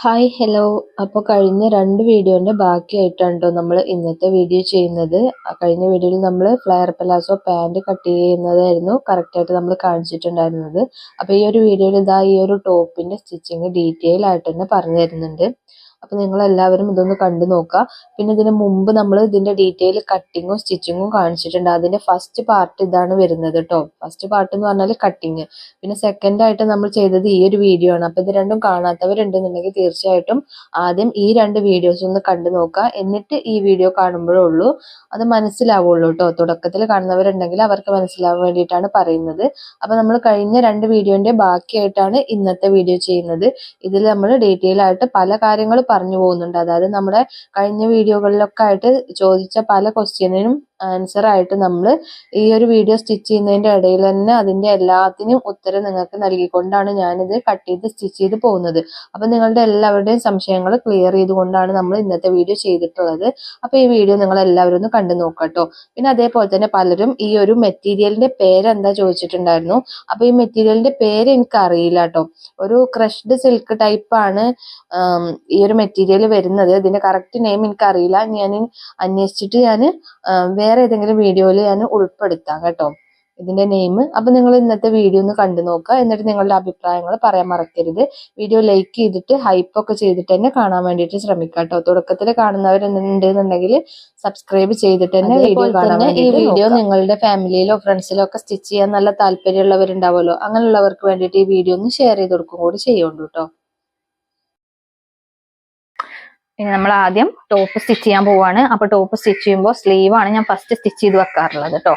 Hi hello അപ്പോൾ കഴിഞ്ഞ രണ്ട് വീഡിയോന്റെ ബാക്കിയായിട്ടാണ് കേട്ടോ നമ്മൾ ഇന്നത്തെ വീഡിയോ ചെയ്യുന്നത്. കഴിഞ്ഞ വീഡിയോയിൽ നമ്മൾ ഫ്ലയർ പലാസോ പാന്റ് കട്ട് ചെയ്യുന്നതായിരുന്നു. കറക്റ്റായിട്ട് നമ്മൾ കാണിച്ചിട്ടുണ്ടായിരുന്നത്. അപ്പോൾ ഈ ഒരു വീഡിയോയിൽ ഇതാ ഈ ഒരു ടോപ്പിന്റെ സ്റ്റിച്ചിങ് ഡീറ്റെയിൽ ആയിട്ട് തന്നെ പറഞ്ഞു തരുന്നുണ്ട്. അപ്പോൾ നിങ്ങൾ എല്ലാവരും ഇതൊന്ന് കണ്ടു നോക്കുക. പിന്നെ ഇതിന് മുമ്പ് നമ്മൾ ഇതിന്റെ ഡീറ്റെയിൽ കട്ടിങ്ങും സ്റ്റിച്ചിങ്ങും കാണിച്ചിട്ടുണ്ട്. അതിന്റെ ഫസ്റ്റ് പാർട്ട് ഇതാണ് വരുന്നത് കേട്ടോ ഫസ്റ്റ് പാർട്ട് എന്ന് പറഞ്ഞാൽ കട്ടിങ് പിന്നെ സെക്കൻഡ് ആയിട്ട് നമ്മൾ ചെയ്തത് ഈ ഒരു വീഡിയോ ആണ്. അപ്പോൾ ഇത് രണ്ടും കാണാത്തവരുണ്ടെന്നുണ്ടെങ്കിൽ തീർച്ചയായിട്ടും ആദ്യം ഈ രണ്ട് വീഡിയോസ് ഒന്ന് കണ്ടു നോക്കുക. എന്നിട്ട് ഈ വീഡിയോ കാണുമ്പോഴേ ഉള്ളൂ. അത് മനസ്സിലാവുള്ളൂ കേട്ടോ തുടക്കത്തിൽ കാണുന്നവരുണ്ടെങ്കിൽ അവർക്ക് മനസ്സിലാവാൻ വേണ്ടിയിട്ടാണ് പറയുന്നത്. അപ്പോൾ നമ്മൾ കഴിഞ്ഞ രണ്ട് വീഡിയോന്റെ ബാക്കിയായിട്ടാണ് ഇന്നത്തെ വീഡിയോ ചെയ്യുന്നത്. ഇതിൽ നമ്മൾ ഡീറ്റെയിൽ ആയിട്ട് പല കാര്യങ്ങൾ പറഞ്ഞു പോകുന്നുണ്ട്. അതായത് നമ്മുടെ കഴിഞ്ഞ വീഡിയോകളിലൊക്കെ ആയിട്ട് ചോദിച്ച പല ക്വസ്റ്റ്യനും ആൻസർ ആയിട്ട് നമ്മൾ ഈ ഒരു വീഡിയോ സ്റ്റിച്ച് ചെയ്യുന്നതിന്റെ ഇടയിൽ തന്നെ അതിന്റെ എല്ലാത്തിനും ഉത്തരം നിങ്ങൾക്ക് നൽകിക്കൊണ്ടാണ് ഞാനിത് കട്ട് ചെയ്ത് സ്റ്റിച്ച് ചെയ്ത് പോകുന്നത്. അപ്പം നിങ്ങളുടെ എല്ലാവരുടെയും സംശയങ്ങൾ ക്ലിയർ ചെയ്തുകൊണ്ടാണ് നമ്മൾ ഇന്നത്തെ വീഡിയോ ചെയ്തിട്ടുള്ളത്. അപ്പോൾ ഈ വീഡിയോ നിങ്ങൾ എല്ലാവരും ഒന്ന് കണ്ടു നോക്കട്ടോ. പിന്നെ അതേപോലെ തന്നെ പലരും ഈ ഒരു മെറ്റീരിയലിന്റെ പേരെന്താ ചോദിച്ചിട്ടുണ്ടായിരുന്നു. അപ്പോൾ ഈ മെറ്റീരിയലിന്റെ പേര് എനിക്ക് അറിയില്ല കേട്ടോ ഒരു ക്രഷ്ഡ് സിൽക്ക് ടൈപ്പാണ് ഈ ഒരു മെറ്റീരിയൽ വരുന്നത്. ഇതിന്റെ കറക്റ്റ് നെയിം എനിക്കറിയില്ല. ഞാൻ അന്വേഷിച്ചിട്ട് ഞാൻ വേറെ ഏതെങ്കിലും വീഡിയോയിൽ ഞാൻ ഉൾപ്പെടുത്താം കേട്ടോ. ഇതിന്റെ നെയിം അപ്പൊ നിങ്ങൾ ഇന്നത്തെ വീഡിയോ ഒന്ന് കണ്ടു നോക്കുക. എന്നിട്ട് നിങ്ങളുടെ അഭിപ്രായങ്ങൾ പറയാൻ മറക്കരുത്. വീഡിയോ ലൈക്ക് ചെയ്തിട്ട് ഹൈപ്പ് ഒക്കെ ചെയ്തിട്ട് തന്നെ കാണാൻ വേണ്ടിയിട്ട് ശ്രമിക്കാം കേട്ടോ. തുടക്കത്തിൽ കാണുന്നവരുണ്ടെന്നുണ്ടെങ്കിൽ സബ്സ്ക്രൈബ് ചെയ്തിട്ട് തന്നെ വീഡിയോ കാണാൻ ഈ വീഡിയോ നിങ്ങളുടെ ഫാമിലിയിലോ ഫ്രണ്ട്സിലോ ഒക്കെ സ്റ്റിച്ച് ചെയ്യാൻ നല്ല താല്പര്യമുള്ളവരുണ്ടാവുമല്ലോ. അങ്ങനെയുള്ളവർക്ക് വേണ്ടിയിട്ട് ഈ വീഡിയോ ഒന്ന് ഷെയർ ചെയ്ത് കൊടുക്കും കൂടി ചെയ്യുള്ളൂ കേട്ടോ ഇനി നമ്മൾ ആദ്യം ടോപ്പ് സ്റ്റിച്ച് ചെയ്യാൻ പോവാണ്. അപ്പൊ ടോപ്പ് സ്റ്റിച്ച് ചെയ്യുമ്പോൾ സ്ലീവ് ആണ് ഞാൻ ഫസ്റ്റ് സ്റ്റിച്ച് ചെയ്ത് വെക്കാറുള്ളത് കേട്ടോ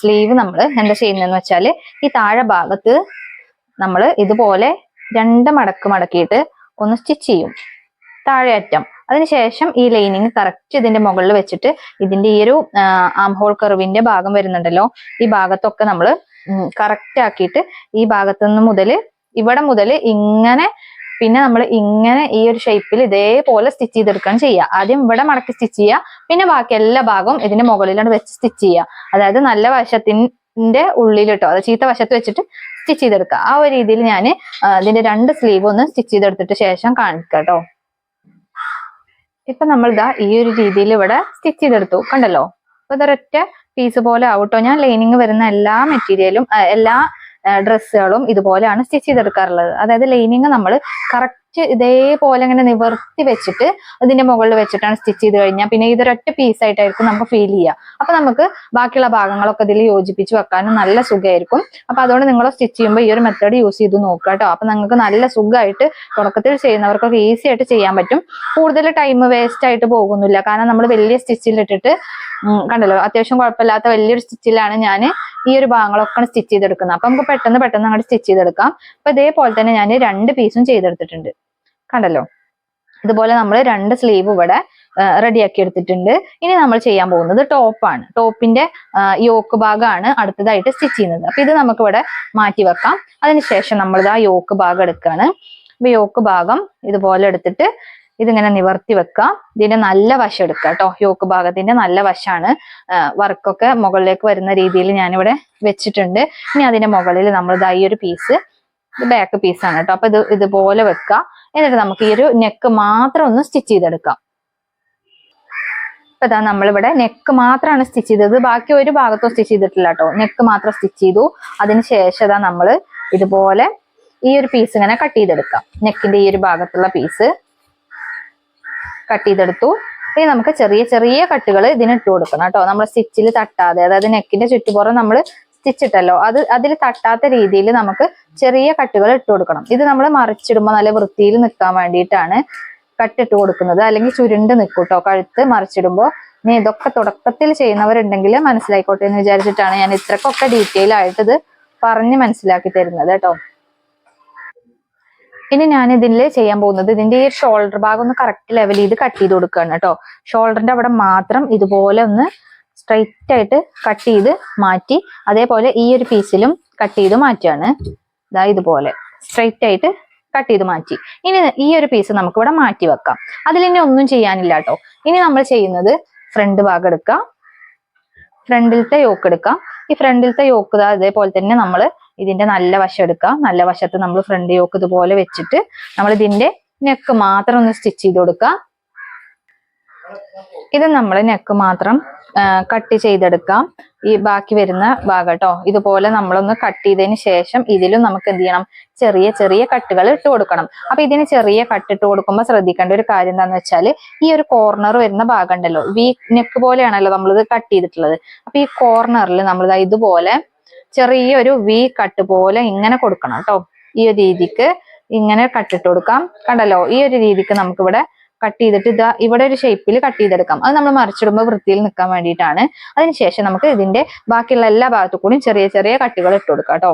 സ്ലീവ് നമ്മൾ എന്താ ചെയ്യുന്നതെന്ന് വെച്ചാൽ ഈ താഴെ ഭാഗത്ത് നമ്മൾ ഇതുപോലെ രണ്ട് മടക്ക് മടക്കിയിട്ട് ഒന്ന് സ്റ്റിച്ച് ചെയ്യും. താഴെ അറ്റം അതിനുശേഷം ഈ ലൈനിങ് കറക്റ്റ് ഇതിന്റെ മുകളിൽ വെച്ചിട്ട് ഇതിന്റെ ഈ ഒരു ആം ഹോൾ ഭാഗം വരുന്നുണ്ടല്ലോ. ഈ ഭാഗത്തൊക്കെ നമ്മൾ കറക്റ്റ് ആക്കിയിട്ട് ഈ ഭാഗത്തു നിന്ന് മുതൽ ഇവിടെ മുതൽ ഇങ്ങനെ പിന്നെ നമ്മൾ ഇങ്ങനെ ഈ ഒരു ഷേപ്പിൽ ഇതേപോലെ സ്റ്റിച്ച് ചെയ്തെടുക്കാൻ ചെയ്യുക. ആദ്യം ഇവിടെ മടക്കി സ്റ്റിച്ച് ചെയ്യുക. പിന്നെ ബാക്കി എല്ലാ ഭാഗവും ഇതിന്റെ മുകളിലാണ് വെച്ച് സ്റ്റിച്ച് ചെയ്യുക. അതായത് നല്ല വശത്തിന്റെ ഉള്ളിലിട്ടോ അതായത് അത് ചീത്ത വശത്ത് വെച്ചിട്ട് സ്റ്റിച്ച് ചെയ്തെടുക്കുക. ആ ഒരു രീതിയിൽ ഞാൻ ഇതിന്റെ രണ്ട് സ്ലീവ് ഒന്ന് സ്റ്റിച്ച് ചെയ്തെടുത്തിട്ട് ശേഷം കാണിക്കാം കേട്ടോ ഇപ്പൊ നമ്മൾ ഇതാ ഈ ഒരു രീതിയിൽ ഇവിടെ സ്റ്റിച്ച് ചെയ്തെടുത്തു. കണ്ടല്ലോ? അപ്പൊ ഇതൊരൊറ്റ പീസ് പോലെ ആവട്ടോ. ഞാൻ ലൈനിങ് വരുന്ന എല്ലാ മെറ്റീരിയലും എല്ലാ ഡ്രസ്സുകളും ഇതുപോലെയാണ് സ്റ്റിച്ച് ചെയ്തെടുക്കാറുള്ളത്. അതായത് ലൈനിങ് നമ്മൾ കറക്റ്റ് ഇതേപോലെ ഇങ്ങനെ നിവർത്തി വെച്ചിട്ട് അതിന്റെ മുകളിൽ വെച്ചിട്ടാണ് സ്റ്റിച്ച് ചെയ്ത് കഴിഞ്ഞാൽ പിന്നെ ഇതൊരൊറ്റ പീസ് ആയിട്ടായിരിക്കും നമുക്ക് ഫീൽ ചെയ്യുക അപ്പൊ നമുക്ക് ബാക്കിയുള്ള ഭാഗങ്ങളൊക്കെ ഇതിൽ യോജിപ്പിച്ച് വെക്കാനും നല്ല സുഖമായിരിക്കും അപ്പൊ അതുകൊണ്ട് നിങ്ങൾ സ്റ്റിച്ച് ചെയ്യുമ്പോൾ ഈ ഒരു മെത്തേഡ് യൂസ് ചെയ്ത് നോക്കുക കേട്ടോ. അപ്പൊ നിങ്ങൾക്ക് നല്ല സുഖമായിട്ട് തുടക്കത്തിൽ ചെയ്യുന്നവർക്കൊക്കെ ഈസി ആയിട്ട് ചെയ്യാൻ പറ്റും. കൂടുതൽ ടൈം വേസ്റ്റ് ആയിട്ട് പോകുന്നില്ല. കാരണം നമ്മൾ വലിയ സ്റ്റിച്ചിലിട്ടിട്ട് കണ്ടല്ലോ അത്യാവശ്യം കുഴപ്പമില്ലാത്ത വലിയൊരു സ്റ്റിച്ചിലാണ് ഞാൻ ഈ ഒരു ഭാഗങ്ങളൊക്കെ സ്റ്റിച്ച് ചെയ്തെടുക്കുന്നത്. അപ്പൊ നമുക്ക് പെട്ടെന്ന് പെട്ടെന്ന് അങ്ങോട്ട് സ്റ്റിച്ച് ചെയ്തെടുക്കാം. അപ്പൊ ഇതേപോലെ തന്നെ ഞാൻ രണ്ട് പീസും ചെയ്തെടുത്തിട്ടുണ്ട്. കണ്ടല്ലോ? ഇതുപോലെ നമ്മൾ രണ്ട് സ്ലീവ് ഇവിടെ റെഡിയാക്കി എടുത്തിട്ടുണ്ട്. ഇനി നമ്മൾ ചെയ്യാൻ പോകുന്നത് ടോപ്പാണ് ടോപ്പിന്റെ യോക്ക് ഭാഗമാണ് അടുത്തതായിട്ട് സ്റ്റിച്ച് ചെയ്യുന്നത്. അപ്പൊ ഇത് നമുക്ക് ഇവിടെ മാറ്റി വെക്കാം. അതിനുശേഷം നമ്മൾ ഇതാ യോക്ക് ഭാഗം എടുക്കുകയാണ് അപ്പൊ യോക്ക് ഭാഗം ഇതുപോലെ എടുത്തിട്ട് ഇതിങ്ങനെ നിവർത്തി വെക്കാം. ഇതിന്റെ നല്ല വശം എടുക്കുക കേട്ടോ. യോക്ക് ഭാഗത്തിന്റെ നല്ല വശമാണ് വർക്കൊക്കെ മുകളിലേക്ക് വരുന്ന രീതിയിൽ ഞാനിവിടെ വെച്ചിട്ടുണ്ട്. ഇനി അതിന്റെ മുകളിൽ നമ്മൾ ഇതായി ഒരു പീസ് ഇത് ബാക്ക് പീസാണ് കേട്ടോ അപ്പൊ ഇത് ഇതുപോലെ വെക്കുക എന്നിട്ട് നമുക്ക് ഈ ഒരു നെക്ക് മാത്രം ഒന്ന് സ്റ്റിച്ച് ചെയ്തെടുക്കാം. ഇപ്പൊ ഇതാ നമ്മളിവിടെ നെക്ക് മാത്രമാണ് സ്റ്റിച്ച് ചെയ്തത്. ബാക്കി ഒരു ഭാഗത്തും സ്റ്റിച്ച് ചെയ്തിട്ടില്ല കേട്ടോ നെക്ക് മാത്രം സ്റ്റിച്ച് ചെയ്തു. അതിന് ശേഷം ഇതാ നമ്മൾ ഇതുപോലെ ഈ ഒരു പീസ് ഇങ്ങനെ കട്ട് ചെയ്തെടുക്കാം. നെക്കിന്റെ ഈ ഒരു ഭാഗത്തുള്ള പീസ് കട്ട് ചെയ്തെടുത്തു. ഇനി നമുക്ക് ചെറിയ ചെറിയ കട്ടുകൾ ഇതിന് ഇട്ട് കൊടുക്കണം കേട്ടോ നമ്മൾ സ്റ്റിച്ചിൽ തട്ടാതെ അതായത് നെക്കിന്റെ ചുറ്റുപുറം നമ്മൾ സ്റ്റിച്ച് ഇട്ടല്ലോ അത് അതിൽ തട്ടാത്ത രീതിയിൽ നമുക്ക് ചെറിയ കട്ടുകൾ ഇട്ട് കൊടുക്കണം. ഇത് നമ്മൾ മറിച്ചിടുമ്പോൾ നല്ല വൃത്തിയിൽ നിൽക്കാൻ വേണ്ടിയിട്ടാണ് കട്ടിട്ട് കൊടുക്കുന്നത്. അല്ലെങ്കിൽ ചുരുണ്ട് നിൽക്കൂട്ടോ കേട്ടോ കഴുത്ത് മറിച്ചിടുമ്പോൾ ഇനി ഇതൊക്കെ തുടക്കത്തിൽ ചെയ്യുന്നവരുണ്ടെങ്കിൽ മനസ്സിലായിക്കോട്ടെ എന്ന് വിചാരിച്ചിട്ടാണ് ഞാൻ ഇത്രക്കൊക്കെ ഡീറ്റെയിൽ ആയിട്ട് ഇത് പറഞ്ഞ് മനസ്സിലാക്കി തരുന്നത് കേട്ടോ. ഇനി ഞാൻ ഇതിൽ ചെയ്യാൻ പോകുന്നത് ഇതിന്റെ ഈ ഷോൾഡർ ഭാഗം ഒന്ന് കറക്റ്റ് ലെവൽ ചെയ്ത് കട്ട് ചെയ്ത് കൊടുക്കുകയാണ് കേട്ടോ. ഷോൾഡറിന്റെ അവിടെ മാത്രം ഇതുപോലെ ഒന്ന് സ്ട്രൈറ്റ് ആയിട്ട് കട്ട് ചെയ്ത് മാറ്റി അതേപോലെ ഈ ഒരു പീസിലും കട്ട് ചെയ്ത് മാറ്റുകയാണ്. ഇതാ ഇതുപോലെ സ്ട്രൈറ്റ് ആയിട്ട് കട്ട് ചെയ്ത് മാറ്റി. ഇനി ഈ ഒരു പീസ് നമുക്ക് ഇവിടെ മാറ്റി വെക്കാം. അതിൽ ഇനി ഒന്നും ചെയ്യാനില്ല കേട്ടോ. ഇനി നമ്മൾ ചെയ്യുന്നത് ഫ്രണ്ട് ഭാഗം എടുക്കാം. ഫ്രണ്ടിലത്തെ യോക്ക് എടുക്കാം. ഈ ഫ്രണ്ടിലത്തെ യോക്ക് അതേപോലെ തന്നെ നമ്മൾ ഇതിന്റെ നല്ല വശം എടുക്കാം. നല്ല വശത്ത് നമ്മൾ ഫ്രണ്ട് യോക്ക് ഇതുപോലെ വെച്ചിട്ട് നമ്മൾ ഇതിന്റെ നെക്ക് മാത്രം ഒന്ന് സ്റ്റിച്ച് ചെയ്ത് കൊടുക്കുക ഇത് നമ്മൾ നെക്ക് മാത്രം കട്ട് ചെയ്തെടുക്കാം. ഈ ബാക്കി വരുന്ന ഭാഗം കേട്ടോ ഇതുപോലെ നമ്മളൊന്ന് കട്ട് ചെയ്തതിന് ശേഷം ഇതിലും നമുക്ക് എന്ത് ചെയ്യണം? ചെറിയ ചെറിയ കട്ടുകൾ ഇട്ട് കൊടുക്കണം. അപ്പൊ ഇതിന് ചെറിയ കട്ട് ഇട്ട് കൊടുക്കുമ്പോൾ ശ്രദ്ധിക്കേണ്ട ഒരു കാര്യം എന്താണെന്ന് വെച്ചാൽ ഈ ഒരു കോർണർ വരുന്ന ഭാഗം ഉണ്ടല്ലോ വി നെക്ക് പോലെയാണല്ലോ നമ്മളിത് കട്ട് ചെയ്തിട്ടുള്ളത്. അപ്പൊ ഈ കോർണറിൽ നമ്മൾ ഇതുപോലെ ചെറിയൊരു വി കട്ട് പോലെ ഇങ്ങനെ കൊടുക്കണം കേട്ടോ. ഈ ഒരു രീതിക്ക് ഇങ്ങനെ കട്ടിട്ട് കൊടുക്കാം. കണ്ടല്ലോ? ഈ ഒരു രീതിക്ക് നമുക്കിവിടെ കട്ട് ചെയ്തിട്ട് ഇതാ ഇവിടെ ഒരു ഷേപ്പിൽ കട്ട് ചെയ്തെടുക്കാം. അത് നമ്മൾ മറിച്ചിടുമ്പോൾ വൃത്തിയിൽ നിൽക്കാൻ വേണ്ടിയിട്ടാണ്. അതിനുശേഷം നമുക്ക് ഇതിന്റെ ബാക്കിയുള്ള എല്ലാ ഭാഗത്തു കൂടിയും ചെറിയ ചെറിയ കട്ടുകൾ ഇട്ട് കൊടുക്കാം കേട്ടോ.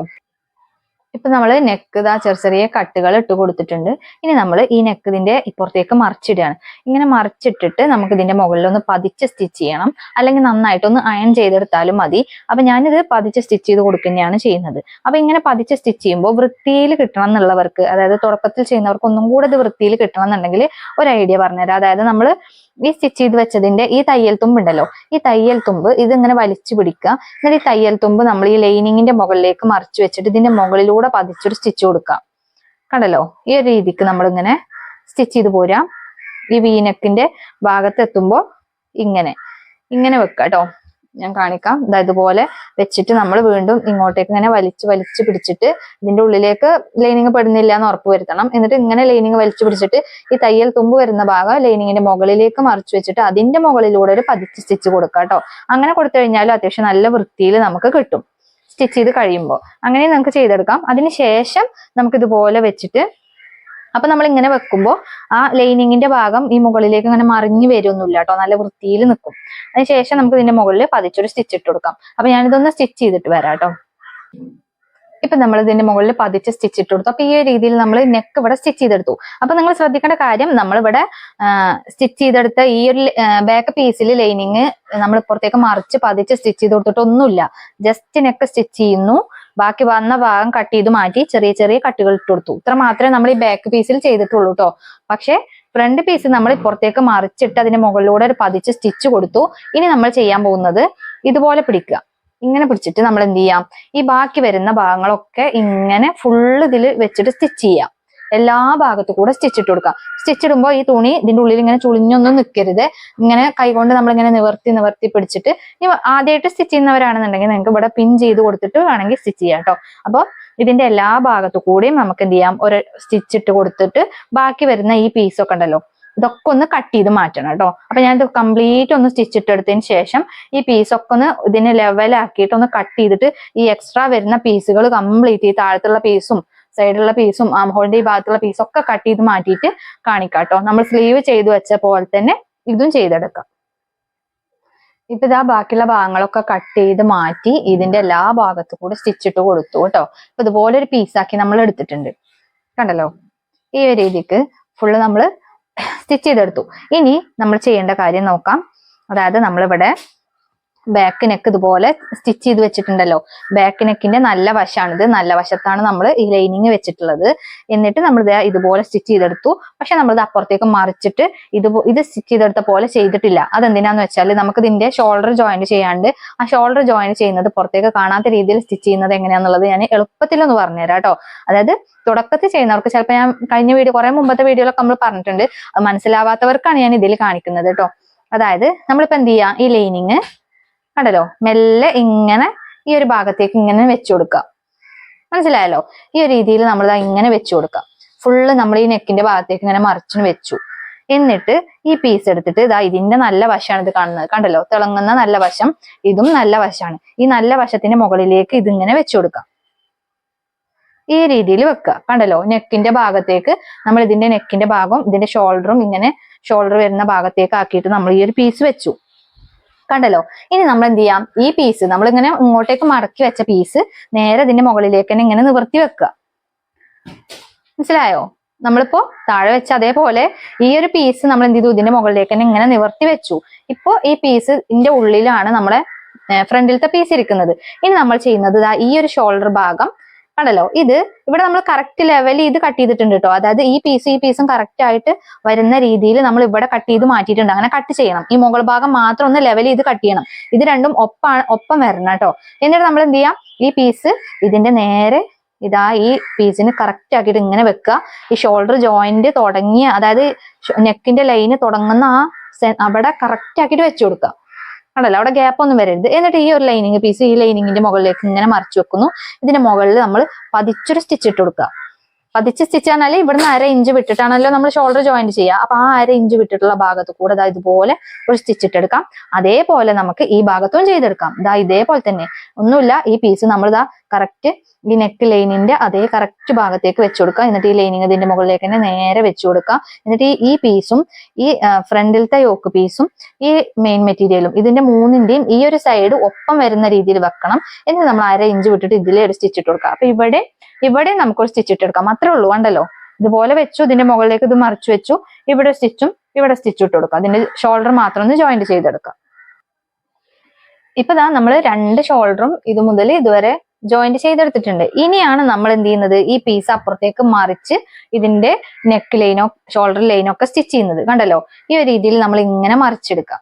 ഇപ്പൊ നമ്മൾ നെക്ക് ഇതാ ചെറിയ ചെറിയ കട്ടുകൾ ഇട്ട് കൊടുത്തിട്ടുണ്ട്. ഇനി നമ്മൾ ഈ നെക്ക് ഇതിന്റെ ഇപ്പുറത്തേക്ക് മറിച്ചിടുകയാണ്. ഇങ്ങനെ മറിച്ചിട്ടിട്ട് നമുക്ക് ഇതിന്റെ മുകളിൽ ഒന്ന് പതിച്ച് സ്റ്റിച്ച് ചെയ്യണം. അല്ലെങ്കിൽ നന്നായിട്ടൊന്ന് അയൺ ചെയ്തെടുത്താലും മതി. അപ്പൊ ഞാനിത് പതിച്ച് സ്റ്റിച്ച് ചെയ്ത് കൊടുക്കുന്നതാണ് ചെയ്യുന്നത്. അപ്പൊ ഇങ്ങനെ പതിച്ച് സ്റ്റിച്ച് ചെയ്യുമ്പോൾ വൃത്തിയിൽ കിട്ടണം എന്നുള്ളവർക്ക് അതായത് തുടക്കത്തിൽ ചെയ്യുന്നവർക്ക് ഒന്നും കൂടെ ഇത് വൃത്തിയിൽ കിട്ടണം എന്നുണ്ടെങ്കിൽ ഒരു ഐഡിയ പറഞ്ഞുതരാം. അതായത് നമ്മൾ ഈ സ്റ്റിച്ച് ചെയ്ത് വെച്ചതിന്റെ ഈ തയ്യൽ തുമ്പ് ഉണ്ടല്ലോ ഈ തയ്യൽ തുമ്പ് ഇത് ഇങ്ങനെ വലിച്ചു പിടിക്കുക. എന്നിട്ട് ഈ തയ്യൽ തുമ്പ് നമ്മൾ ഈ ലൈനിങ്ങിന്റെ മുകളിലേക്ക് മറിച്ച് വെച്ചിട്ട് ഇതിന്റെ മുകളിലൂടെ പതിച്ചൊരു സ്റ്റിച്ച് കൊടുക്കാം കണ്ടല്ലോ? ഈ ഒരു രീതിക്ക് നമ്മൾ ഇങ്ങനെ സ്റ്റിച്ച് ചെയ്ത് പോരാം ഈ വീനക്കിന്റെ ഭാഗത്ത് എത്തുമ്പോൾ ഇങ്ങനെ ഇങ്ങനെ വെക്കുക കേട്ടോ ഞാൻ കാണിക്കാം. ദാ ഇതുപോലെ വെച്ചിട്ട് നമ്മൾ വീണ്ടും ഇങ്ങോട്ടേക്ക് ഇങ്ങനെ വലിച്ചു വലിച്ച് പിടിച്ചിട്ട് ഇതിന്റെ ഉള്ളിലേക്ക് ലൈനിങ് പെടുന്നില്ല എന്ന് ഉറപ്പ് വരുത്തണം. എന്നിട്ട് ഇങ്ങനെ ലൈനിങ് വലിച്ചു പിടിച്ചിട്ട് ഈ തയ്യൽ തുമ്പ് വരുന്ന ഭാഗം ലൈനിങ്ങിന്റെ മുകളിലേക്ക് മറിച്ചു വെച്ചിട്ട് അതിന്റെ മുകളിലൂടെ ഒരു പതിച്ച് സ്റ്റിച്ച് കൊടുക്കുക കേട്ടോ അങ്ങനെ കൊടുത്തു കഴിഞ്ഞാൽ അത്യാവശ്യം നല്ല വൃത്തിയിൽ നമുക്ക് കിട്ടും. സ്റ്റിച്ച് ചെയ്ത് കഴിയുമ്പോൾ അങ്ങനെ നമുക്ക് ചെയ്തെടുക്കാം. അതിന് ശേഷം നമുക്ക് ഇതുപോലെ വെച്ചിട്ട് അപ്പൊ നമ്മൾ ഇങ്ങനെ വെക്കുമ്പോൾ ആ ലൈനിങ്ങിന്റെ ഭാഗം ഈ മുകളിലേക്ക് ഇങ്ങനെ മറിഞ്ഞു വരുന്നില്ല കേട്ടോ. നല്ല വൃത്തിയിൽ നിൽക്കും അതിനുശേഷം നമുക്ക് ഇതിന്റെ മുകളിൽ പതിച്ചൊരു സ്റ്റിച്ച് ഇട്ട് കൊടുക്കാം. അപ്പൊ ഞാനിതൊന്ന് സ്റ്റിച്ച് ചെയ്തിട്ട് വരാം കേട്ടോ. ഇപ്പൊ നമ്മൾ ഇതിന്റെ മുകളിൽ പതിച്ച് സ്റ്റിച്ച് ഇട്ട് കൊടുത്തു. അപ്പൊ ഈ രീതിയിൽ നമ്മൾ നെക്ക് ഇവിടെ സ്റ്റിച്ച് ചെയ്തെടുത്തു. അപ്പൊ നിങ്ങൾ ശ്രദ്ധിക്കേണ്ട കാര്യം നമ്മളിവിടെ സ്റ്റിച്ച് ചെയ്തെടുത്ത ഈ ഒരു ബാക്ക് പീസിൽ ലൈനിങ് നമ്മൾ ഇപ്പുറത്തേക്ക് മറിച്ച് പതിച്ച് സ്റ്റിച്ച് ചെയ്ത് കൊടുത്തിട്ടൊന്നുമില്ല. ജസ്റ്റ് നെക്ക് സ്റ്റിച്ച് ചെയ്യുന്നു. ബാക്കി വന്ന ഭാഗം കട്ട് ചെയ്ത് മാറ്റി ചെറിയ ചെറിയ കട്ടുകൾ ഇട്ട് കൊടുത്തു. ഇത്ര മാത്രമേ നമ്മൾ ഈ ബാക്ക് പീസിൽ ചെയ്തിട്ടുള്ളൂ കേട്ടോ പക്ഷെ ഫ്രണ്ട് പീസ് നമ്മൾ പുറത്തേക്ക് മറിച്ചിട്ട് അതിന്റെ മുകളിലൂടെ ഒരു പതിച്ച് സ്റ്റിച്ച് കൊടുത്തു. ഇനി നമ്മൾ ചെയ്യാൻ പോകുന്നത് ഇതുപോലെ പിടിക്കുക. ഇങ്ങനെ പിടിച്ചിട്ട് നമ്മൾ എന്ത് ചെയ്യാം? ഈ ബാക്കി വരുന്ന ഭാഗങ്ങളൊക്കെ ഇങ്ങനെ ഫുള്ള് ഇതിൽ വെച്ചിട്ട് സ്റ്റിച്ച് ചെയ്യാം. എല്ലാ ഭാഗത്തു കൂടെ സ്റ്റിച്ച് ഇട്ട് കൊടുക്കാം. സ്റ്റിച്ച് ഇടുമ്പോൾ ഈ തുണി ഇതിന്റെ ഉള്ളിൽ ഇങ്ങനെ ചുളിഞ്ഞൊന്നും നിൽക്കരുത് ഇങ്ങനെ കൈകൊണ്ട് നമ്മൾ ഇങ്ങനെ നിവർത്തി നിവർത്തി പിടിച്ചിട്ട് ഇനി ആദ്യമായിട്ട് സ്റ്റിച്ച് ചെയ്യുന്നവരാണെന്നുണ്ടെങ്കിൽ നിങ്ങൾക്ക് ഇവിടെ പിൻ ചെയ്ത് കൊടുത്തിട്ട് വേണമെങ്കിൽ സ്റ്റിച്ച് ചെയ്യാം കേട്ടോ അപ്പോൾ ഇതിന്റെ എല്ലാ ഭാഗത്തു കൂടിയും നമുക്ക് എന്ത് ചെയ്യാം? ഒരു സ്റ്റിച്ച് ഇട്ട് കൊടുത്തിട്ട് ബാക്കി വരുന്ന ഈ പീസൊക്കെ ഉണ്ടല്ലോ ഇതൊക്കെ ഒന്ന് കട്ട് ചെയ്ത് മാറ്റണം കേട്ടോ അപ്പൊ ഞാൻ കംപ്ലീറ്റ് ഒന്ന് സ്റ്റിച്ച് ഇട്ടെടുത്തതിന് ശേഷം ഈ പീസൊക്കെ ഒന്ന് ഇതിനെ ലെവലാക്കിയിട്ട് ഒന്ന് കട്ട് ചെയ്തിട്ട് ഈ എക്സ്ട്രാ വരുന്ന പീസുകൾ കംപ്ലീറ്റ് ഈ താഴത്തുള്ള പീസും സൈഡിലുള്ള പീസും ആം ഹോളിന്റെ ഈ ഭാഗത്തുള്ള പീസും ഒക്കെ കട്ട് ചെയ്ത് മാറ്റിയിട്ട് കാണിക്കാട്ടോ. നമ്മൾ സ്ലീവ് ചെയ്ത് വെച്ച പോലെ തന്നെ ഇതും ചെയ്തെടുക്കാം. ഇപ്പൊ ഇതാ ബാക്കിയുള്ള ഭാഗങ്ങളൊക്കെ കട്ട് ചെയ്ത് മാറ്റി ഇതിന്റെ എല്ലാ ഭാഗത്തു കൂടെ സ്റ്റിച്ച് ഇട്ട് കൊടുത്തു കേട്ടോ. ഇപ്പൊ ഇതുപോലെ ഒരു പീസാക്കി നമ്മൾ എടുത്തിട്ടുണ്ട്. കണ്ടല്ലോ? ഈ ഒരു രീതിക്ക് ഫുള്ള് നമ്മൾ സ്റ്റിച്ച് ചെയ്തെടുത്തു. ഇനി നമ്മൾ ചെയ്യേണ്ട കാര്യം നോക്കാം. അതായത് നമ്മളിവിടെ ബാക്ക് നെക്ക് ഇതുപോലെ സ്റ്റിച്ച് ചെയ്ത് വെച്ചിട്ടുണ്ടല്ലോ. ബാക്ക് നെക്കിന്റെ നല്ല വശമാണിത് നല്ല വശത്താണ് നമ്മൾ ഈ ലൈനിങ് വെച്ചിട്ടുള്ളത്. എന്നിട്ട് നമ്മൾ ഇതുപോലെ സ്റ്റിച്ച് ചെയ്തെടുത്തു. പക്ഷെ നമ്മളിത് അപ്പുറത്തേക്ക് മറിച്ചിട്ട് ഇത് ഇത് സ്റ്റിച്ച് ചെയ്തെടുത്ത പോലെ ചെയ്തിട്ടില്ല. അതെന്തിനാന്ന് വെച്ചാൽ നമുക്ക് ഇതിന്റെ ഷോൾഡർ ജോയിന്റ് ചെയ്യാണ്ട് ആ ഷോൾഡർ ജോയിന്റ് ചെയ്യുന്നത് പുറത്തേക്ക് കാണാത്ത രീതിയിൽ സ്റ്റിച്ച് ചെയ്യുന്നത് എങ്ങനെയാന്നുള്ളത് ഞാൻ എളുപ്പത്തിലൊന്ന് പറഞ്ഞുതരാം കേട്ടോ. അതായത് തുടക്കത്തിൽ ചെയ്യുന്നവർക്ക് ചിലപ്പോൾ ഞാൻ കഴിഞ്ഞ വീഡിയോ കുറെ മുമ്പത്തെ വീഡിയോയിലൊക്കെ നമ്മൾ പറഞ്ഞിട്ടുണ്ട്. മനസ്സിലാവാത്തവർക്കാണ് ഞാൻ ഇതിൽ കാണിക്കുന്നത് കേട്ടോ. അതായത് നമ്മളിപ്പോ എന്ത് ചെയ്യാം? ഈ ലൈനിങ് കണ്ടല്ലോ? മെല്ലെ ഇങ്ങനെ ഈ ഒരു ഭാഗത്തേക്ക് ഇങ്ങനെ വെച്ചു കൊടുക്കുക. മനസ്സിലായല്ലോ? ഈ ഒരു രീതിയിൽ നമ്മൾ ഇങ്ങനെ വെച്ചു കൊടുക്കുക. ഫുള്ള് നമ്മൾ ഈ നെക്കിന്റെ ഭാഗത്തേക്ക് ഇങ്ങനെ മറിച്ചിന് വെച്ചു. എന്നിട്ട് ഈ പീസ് എടുത്തിട്ട് ഇതാ ഇതിന്റെ നല്ല വശമാണ് ഇത് കാണുന്നത്. കണ്ടല്ലോ? തിളങ്ങുന്ന നല്ല വശം ഇതും നല്ല വശമാണ്. ഈ നല്ല വശത്തിന്റെ മുകളിലേക്ക് ഇതിങ്ങനെ വെച്ചു കൊടുക്കാം ഈ രീതിയിൽ വെക്കുക. കണ്ടല്ലോ? നെക്കിന്റെ ഭാഗത്തേക്ക് നമ്മൾ ഇതിന്റെ നെക്കിന്റെ ഭാഗം ഇതിന്റെ ഷോൾഡറും ഇങ്ങനെ ഷോൾഡർ വരുന്ന ഭാഗത്തേക്ക് ആക്കിയിട്ട് നമ്മൾ ഈ ഒരു പീസ് വെച്ചു. കണ്ടല്ലോ? ഇനി നമ്മൾ എന്ത് ചെയ്യാം ഈ പീസ് നമ്മൾ ഇങ്ങനെ ഇങ്ങോട്ടേക്ക് മടക്കി വെച്ച പീസ് നേരെ ഇതിന്റെ മുകളിലേക്ക് തന്നെ ഇങ്ങനെ നിവർത്തി വെക്കുക. മനസ്സിലായോ? നമ്മളിപ്പോ താഴെ വെച്ച അതേപോലെ ഈ ഒരു പീസ് നമ്മൾ എന്ത് ചെയ്തു ഇതിന്റെ മുകളിലേക്ക് തന്നെ ഇങ്ങനെ നിവർത്തി വെച്ചു. ഇപ്പോ ഈ പീസ് ഇതിന്റെ ഉള്ളിലാണ് നമ്മളെ ഫ്രണ്ടിലത്തെ പീസ് ഇരിക്കുന്നത്. ഇനി നമ്മൾ ചെയ്യുന്നത് ഈ ഒരു ഷോൾഡർ ഭാഗം കണ്ടല്ലോ ഇത് ഇവിടെ നമ്മൾ കറക്റ്റ് ലെവലിൽ ഇത് കട്ട് ചെയ്തിട്ടുണ്ട് കേട്ടോ അതായത് ഈ പീസ് ഈ പീസും കറക്റ്റ് ആയിട്ട് വരുന്ന രീതിയിൽ നമ്മൾ ഇവിടെ കട്ട് ചെയ്ത് മാറ്റിയിട്ടുണ്ട്. അങ്ങനെ കട്ട് ചെയ്യണം. ഈ മുകൾ ഭാഗം മാത്രം ഒന്ന് ലെവൽ ചെയ്ത് കട്ട് ചെയ്യണം. ഇത് രണ്ടും ഒപ്പാണ് ഒപ്പം വരണം കേട്ടോ എന്നിട്ട് നമ്മൾ എന്ത് ചെയ്യാം? ഈ പീസ് ഇതിന്റെ നേരെ ഇതാ ഈ പീസിന് കറക്റ്റ് ആക്കിയിട്ട് ഇങ്ങനെ വെക്കുക. ഈ ഷോൾഡർ ജോയിന്റ് തുടങ്ങിയ അതായത് നെക്കിന്റെ ലൈന് തുടങ്ങുന്ന ആ അവിടെ കറക്റ്റ് ആക്കിയിട്ട് വെച്ചു കൊടുക്കുക. കണ്ടല്ലോ അവിടെ ഗ്യാപ്പ് ഒന്നും വരരുത്. എന്നിട്ട് ഈ ഒരു ലൈനിങ് പീസ് ഈ ലൈനിങ്ങിന്റെ മുകളിലേക്ക് ഇങ്ങനെ മറിച്ചു വെക്കുന്നു. ഇതിന്റെ മുകളിൽ നമ്മൾ പതിച്ചൊരു സ്റ്റിച്ച് ഇട്ട് കൊടുക്കുക. പതിച്ച് സ്റ്റിച്ച് പറഞ്ഞാൽ ഇവിടുന്ന് അര ഇഞ്ച് വിട്ടിട്ടാണല്ലോ നമ്മൾ ഷോൾഡർ ജോയിന്റ് ചെയ്യുക. അപ്പൊ ആ അര ഇഞ്ച് വിട്ടിട്ടുള്ള ഭാഗത്ത് കൂടെ ദാ ഇതുപോലെ ഒരു സ്റ്റിച്ച് ഇട്ടെടുക്കാം. അതേപോലെ നമുക്ക് ഈ ഭാഗത്തും ചെയ്തെടുക്കാം. ഇതാ ഇതേപോലെ തന്നെ. ഒന്നുമില്ല ഈ പീസ് നമ്മൾ ഇതാ കറക്റ്റ് ഈ നെക്ക് ലൈനിന്റെ അതേ കറക്റ്റ് ഭാഗത്തേക്ക് വെച്ചു കൊടുക്കുക. എന്നിട്ട് ഈ ലൈനിങ് ഇതിന്റെ മുകളിലേക്ക് തന്നെ നേരെ വെച്ചു കൊടുക്കുക. എന്നിട്ട് ഈ ഈ പീസും ഈ ഫ്രണ്ടിലത്തെ യോക്ക് പീസും ഈ മെയിൻ മെറ്റീരിയലും ഇതിന്റെ മൂന്നിന്റെയും ഈ ഒരു സൈഡ് ഒപ്പം വരുന്ന രീതിയിൽ വെക്കണം. എന്നിട്ട് നമ്മൾ അര ഇഞ്ച് വിട്ടിട്ട് ഇതിലേ ഒരു സ്റ്റിച്ച് ഇട്ട് കൊടുക്കുക. അപ്പൊ ഇവിടെ ഇവിടെ നമുക്കൊരു സ്റ്റിച്ച് ഇട്ടെടുക്കാം. അത്രേ ഉള്ളൂ ഉണ്ടല്ലോ ഇതുപോലെ വെച്ചു ഇതിന്റെ മുകളിലേക്ക് ഇത് മറിച്ചു വെച്ചു. ഇവിടെ സ്റ്റിച്ചും ഇവിടെ സ്റ്റിച്ച് ഇട്ട് കൊടുക്കാം. അതിന്റെ ഷോൾഡർ മാത്രം ഒന്ന് ജോയിന്റ് ചെയ്തെടുക്കാം. ഇപ്പൊ ദാ നമ്മൾ രണ്ട് ഷോൾഡറും ഇത് മുതൽ ഇതുവരെ ജോയിന്റ് ചെയ്തെടുത്തിട്ടുണ്ട്. ഇനിയാണ് നമ്മൾ എന്ത് ചെയ്യുന്നത്? ഈ പീസ് അപ്പുറത്തേക്ക് മറിച്ച് ഇതിന്റെ നെക്ക് ലൈനോ ഷോൾഡർ ലൈനോ ഒക്കെ സ്റ്റിച്ച് ചെയ്യുന്നത്. കണ്ടല്ലോ? ഈ ഒരു രീതിയിൽ നമ്മൾ ഇങ്ങനെ മറിച്ചെടുക്കാം.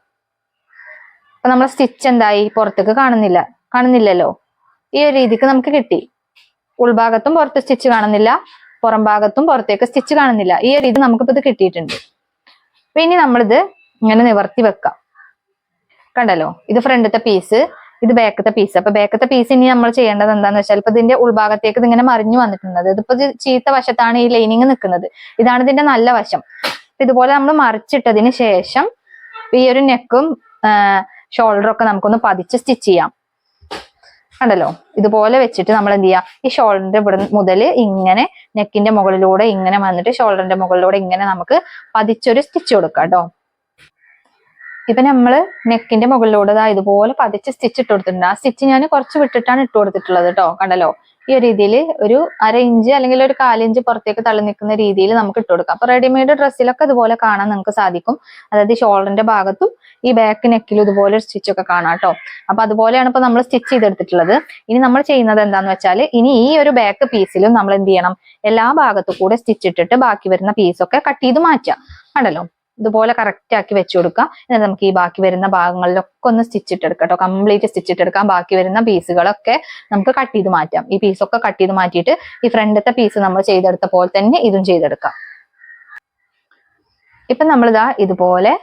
അപ്പൊ നമ്മൾ സ്റ്റിച്ച് എന്തായി? പുറത്തേക്ക് കാണുന്നില്ല. കാണുന്നില്ലല്ലോ? ഈ ഒരു രീതിക്ക് നമുക്ക് കിട്ടി. ഉൾഭാഗത്തും പുറത്ത് സ്റ്റിച്ച് കാണുന്നില്ല പുറം ഭാഗത്തും പുറത്തേക്ക് സ്റ്റിച്ച് കാണുന്നില്ല. ഈ ഒരു ഇത് നമുക്കിപ്പോ ഇത് കിട്ടിയിട്ടുണ്ട്. അപ്പൊ ഇനി നമ്മളിത് ഇങ്ങനെ നിവർത്തി വെക്കാം. കണ്ടല്ലോ? ഇത് ഫ്രണ്ടത്തെ പീസ് ഇത് ബാക്കത്തെ പീസ് അപ്പൊ ബാക്കത്തെ പീസ് ഇനി നമ്മൾ ചെയ്യേണ്ടത് എന്താന്ന് വെച്ചാൽ ഇപ്പൊ ഇതിന്റെ ഉൾഭാഗത്തേക്ക് ഇതിങ്ങനെ മറിഞ്ഞു വന്നിട്ടുണ്ട് ഇതിപ്പോ ഇത് ചീത്ത വശത്താണ് ഈ ലൈനിങ് നിൽക്കുന്നത് ഇതാണ് ഇതിന്റെ നല്ല വശം. ഇതുപോലെ നമ്മൾ മറിച്ചിട്ടതിന് ശേഷം ഈ ഒരു നെക്കും ഷോൾഡറും ഒക്കെ നമുക്കൊന്ന് പതിച്ച് സ്റ്റിച്ച് ചെയ്യാം. കണ്ടല്ലോ ഇതുപോലെ വെച്ചിട്ട് നമ്മൾ എന്ത് ചെയ്യാ? ഈ ഷോൾഡറിന്റെ ഇവിടെ മുതൽ ഇങ്ങനെ നെക്കിന്റെ മുകളിലൂടെ ഇങ്ങനെ വന്നിട്ട് ഷോൾഡറിന്റെ മുകളിലൂടെ ഇങ്ങനെ നമുക്ക് പതിച്ചൊരു സ്റ്റിച്ച് കൊടുക്കാം കേട്ടോ. ഇപ്പൊ നമ്മൾ നെക്കിന്റെ മുകളിലൂടെ ഇതുപോലെ പതിച്ച് സ്റ്റിച്ച് ഇട്ട് കൊടുത്തിട്ടുണ്ട്. ആ സ്റ്റിച്ച് ഞാൻ കുറച്ച് വിട്ടിട്ടാണ് ഇട്ട് കൊടുത്തിട്ടുള്ളത് കേട്ടോ. കണ്ടല്ലോ? ഈ ഒരു രീതിയിൽ ഒരു അര ഇഞ്ച് അല്ലെങ്കിൽ ഒരു കാലിഞ്ച് പുറത്തേക്ക് തള്ളി നിൽക്കുന്ന രീതിയിൽ നമുക്ക് ഇട്ട് കൊടുക്കാം. അപ്പൊ റെഡിമെയ്ഡ് ഡ്രസ്സിലൊക്കെ ഇതുപോലെ കാണാൻ നിങ്ങൾക്ക് സാധിക്കും. അതായത് ഷോൾഡറിന്റെ ഭാഗത്തും ഈ ബാക്ക് നെക്കിലും ഇതുപോലെ ഒരു സ്റ്റിച്ച് ഒക്കെ കാണാം കേട്ടോ. അപ്പൊ അതുപോലെയാണ് ഇപ്പൊ നമ്മൾ സ്റ്റിച്ച് ചെയ്തെടുത്തിട്ടുള്ളത്. ഇനി നമ്മൾ ചെയ്യുന്നത് എന്താന്ന് വെച്ചാൽ ഇനി ഈ ഒരു ബാക്ക് പീസിലും നമ്മൾ എന്ത് ചെയ്യണം? എല്ലാ ഭാഗത്തു കൂടെ സ്റ്റിച്ച് ഇട്ടിട്ട് ബാക്കി വരുന്ന പീസൊക്കെ കട്ട് ചെയ്ത് മാറ്റാം കണ്ടല്ലോ ഇതുപോലെ കറക്റ്റ് ആക്കി വെച്ചു കൊടുക്കുക എന്നിട്ട് നമുക്ക് ഈ ബാക്കി വരുന്ന ഭാഗങ്ങളിലൊക്കെ ഒന്ന് സ്റ്റിച്ച് ഇട്ടെടുക്കാം കേട്ടോ. കംപ്ലീറ്റ് സ്റ്റിച്ച് ഇട്ടെടുക്കാം ബാക്കി വരുന്ന പീസുകളൊക്കെ നമുക്ക് കട്ട് ചെയ്ത് മാറ്റാം. ഈ പീസൊക്കെ കട്ട് ചെയ്ത് മാറ്റിയിട്ട് ഈ ഫ്രണ്ടത്തെ പീസ് നമ്മൾ ചെയ്തെടുത്ത പോലെ തന്നെ ഇതും ചെയ്തെടുക്കാം. ഇപ്പൊ നമ്മളിതാ ഇതുപോലെ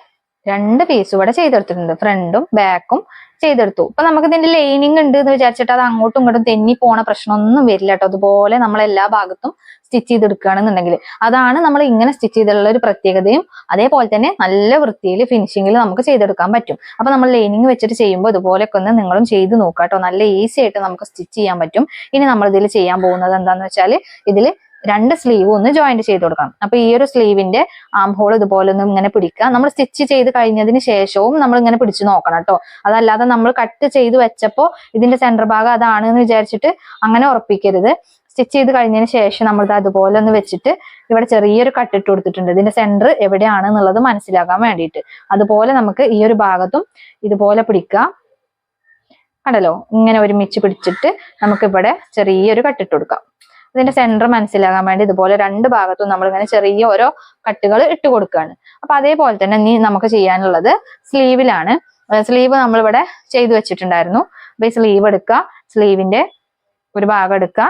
രണ്ട് പീസ് ഇവിടെ ചെയ്തെടുത്തിട്ടുണ്ട്. ഫ്രണ്ടും ബാക്കും ചെയ്തെടുത്തു. ഇപ്പൊ നമുക്ക് ഇതിന്റെ ലൈനിങ് ഉണ്ട് എന്ന് വിചാരിച്ചിട്ട് അത് അങ്ങോട്ടും ഇങ്ങോട്ടും തെന്നി പോണ പ്രശ്നമൊന്നും വരില്ല കേട്ടോ. അതുപോലെ നമ്മൾ എല്ലാ ഭാഗത്തും സ്റ്റിച്ച് ചെയ്തെടുക്കുകയാണെന്നുണ്ടെങ്കിൽ. അതാണ് നമ്മൾ ഇങ്ങനെ സ്റ്റിച്ച് ചെയ്തുള്ള ഒരു പ്രത്യേകതയും. അതേപോലെ തന്നെ നല്ല വൃത്തിയിൽ ഫിനിഷിങ്ങിൽ നമുക്ക് ചെയ്തെടുക്കാൻ പറ്റും. അപ്പൊ നമ്മൾ ലൈനിങ് വെച്ചിട്ട് ചെയ്യുമ്പോൾ ഇതുപോലെയൊക്കെ ഒന്ന് നിങ്ങളും ചെയ്ത് നോക്കാം കേട്ടോ. നല്ല ഈസി ആയിട്ട് നമുക്ക് സ്റ്റിച്ച് ചെയ്യാൻ പറ്റും. ഇനി നമ്മൾ ഇതിൽ ചെയ്യാൻ പോകുന്നത് എന്താന്ന് വെച്ചാൽ ഇതിൽ രണ്ട് സ്ലീവ് ഒന്ന് ജോയിന്റ് ചെയ്ത് കൊടുക്കണം. അപ്പൊ ഈ ഒരു സ്ലീവിന്റെ ആം ഹോൾ ഇതുപോലെ ഒന്ന് ഇങ്ങനെ പിടിക്കുക. നമ്മൾ സ്റ്റിച്ച് ചെയ്ത് കഴിഞ്ഞതിന് ശേഷവും നമ്മൾ ഇങ്ങനെ പിടിച്ചു നോക്കണം കേട്ടോ അതല്ലാതെ നമ്മൾ കട്ട് ചെയ്ത് വെച്ചപ്പോൾ ഇതിന്റെ സെന്റർ ഭാഗം അതാണ് എന്ന് വിചാരിച്ചിട്ട് അങ്ങനെ ഉറപ്പിക്കരുത്. സ്റ്റിച്ച് ചെയ്ത് കഴിഞ്ഞതിന് ശേഷം നമ്മൾ അതുപോലെ ഒന്ന് വെച്ചിട്ട് ഇവിടെ ചെറിയൊരു കട്ട് ഇട്ട് കൊടുത്തിട്ടുണ്ട്. ഇതിന്റെ സെന്റർ എവിടെയാണ് എന്നുള്ളത് മനസ്സിലാക്കാൻ വേണ്ടിയിട്ട്. അതുപോലെ നമുക്ക് ഈ ഒരു ഭാഗത്തും ഇതുപോലെ പിടിക്കുക. കണ്ടല്ലോ? ഇങ്ങനെ ഒരുമിച്ച് പിടിച്ചിട്ട് നമുക്കിവിടെ ചെറിയൊരു കട്ടിട്ട് കൊടുക്കാം. ഇതിന്റെ സെന്റർ മനസ്സിലാകാൻ വേണ്ടി ഇതുപോലെ രണ്ട് ഭാഗത്തും നമ്മൾ ഇങ്ങനെ ചെറിയ ഓരോ കട്ടുകൾ ഇട്ട് കൊടുക്കുകയാണ്. അപ്പൊ അതേപോലെ തന്നെ ഇനി നമുക്ക് ചെയ്യാനുള്ളത് സ്ലീവിലാണ്. സ്ലീവ് നമ്മളിവിടെ ചെയ്തു വെച്ചിട്ടുണ്ടായിരുന്നു. അപ്പൊ ഈ സ്ലീവ് എടുക്കുക സ്ലീവിന്റെ ഒരു ഭാഗം എടുക്കുക.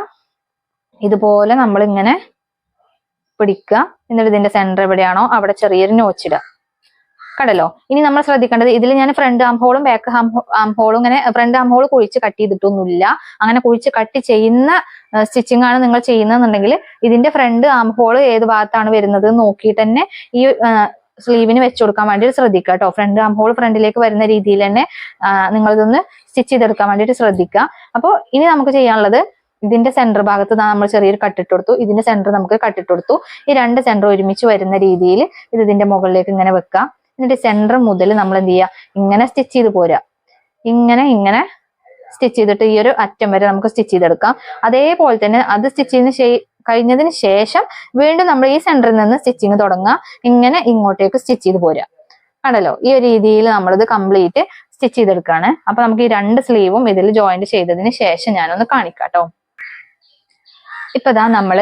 ഇതുപോലെ നമ്മൾ ഇങ്ങനെ പിടിക്കുക. എന്നിട്ട് ഇതിന്റെ സെന്റർ എവിടെയാണോ അവിടെ ചെറിയൊരു നോച്ചിടുക കടലോ ഇനി നമ്മൾ ശ്രദ്ധിക്കേണ്ടത് ഇതിൽ ഞാൻ ഫ്രണ്ട് ആം ഹോളും ബാക്ക് ആം ഹോളും ഇങ്ങനെ ഫ്രണ്ട് ആം ഹോൾ കുഴിച്ച് കട്ട് ചെയ്തിട്ടൊന്നുമില്ല. അങ്ങനെ കുഴിച്ച് കട്ട് ചെയ്യുന്ന സ്റ്റിച്ചിങ് ആണ് നിങ്ങൾ ചെയ്യുന്നതെന്നുണ്ടെങ്കിൽ ഇതിന്റെ ഫ്രണ്ട് ആം ഹോൾ ഏത് ഭാഗത്താണ് വരുന്നത് നോക്കിയിട്ട് തന്നെ ഈ സ്ലീവിന് വെച്ചു കൊടുക്കാൻ വേണ്ടിയിട്ട് ശ്രദ്ധിക്കുക കേട്ടോ. ഫ്രണ്ട് ആം ഹോൾ ഫ്രണ്ടിലേക്ക് വരുന്ന രീതിയിൽ തന്നെ നിങ്ങളിതൊന്ന് സ്റ്റിച്ച് ചെയ്തെടുക്കാൻ വേണ്ടിയിട്ട് ശ്രദ്ധിക്കുക. അപ്പോൾ ഇനി നമുക്ക് ചെയ്യാനുള്ളത് ഇതിന്റെ സെന്റർ ഭാഗത്ത് നമ്മൾ ചെറിയൊരു കട്ടിട്ട് കൊടുത്തു. ഇതിന്റെ സെന്റർ നമുക്ക് കട്ടിട്ട് കൊടുത്തു. ഈ രണ്ട് സെന്റർ ഒരുമിച്ച് വരുന്ന രീതിയിൽ ഇത് ഇതിന്റെ മുകളിലേക്ക് ഇങ്ങനെ വെക്കുക. എന്നിട്ട് സെന്റർ മുതൽ നമ്മൾ എന്ത് ചെയ്യുക? ഇങ്ങനെ സ്റ്റിച്ച് ചെയ്ത് പോരുക. ഇങ്ങനെ ഇങ്ങനെ സ്റ്റിച്ച് ചെയ്തിട്ട് ഈ ഒരു അറ്റം വരെ നമുക്ക് സ്റ്റിച്ച് ചെയ്തെടുക്കാം. അതേപോലെ തന്നെ അത് സ്റ്റിച്ച് ചെയ്യുന്ന കഴിഞ്ഞതിന് ശേഷം വീണ്ടും നമ്മൾ ഈ സെന്ററിൽ നിന്ന് സ്റ്റിച്ചിങ് തുടങ്ങുക ഇങ്ങനെ ഇങ്ങോട്ടേക്ക് സ്റ്റിച്ച് ചെയ്ത് പോരുക. കണ്ടല്ലോ? ഈ ഒരു രീതിയിൽ നമ്മളിത് കംപ്ലീറ്റ് സ്റ്റിച്ച് ചെയ്തെടുക്കുകയാണ് അപ്പൊ നമുക്ക് ഈ രണ്ട് സ്ലീവും ഇതിൽ ജോയിന്റ് ചെയ്തതിന് ശേഷം ഞാനൊന്ന് കാണിക്കാം കേട്ടോ ഇപ്പൊ ദാ നമ്മൾ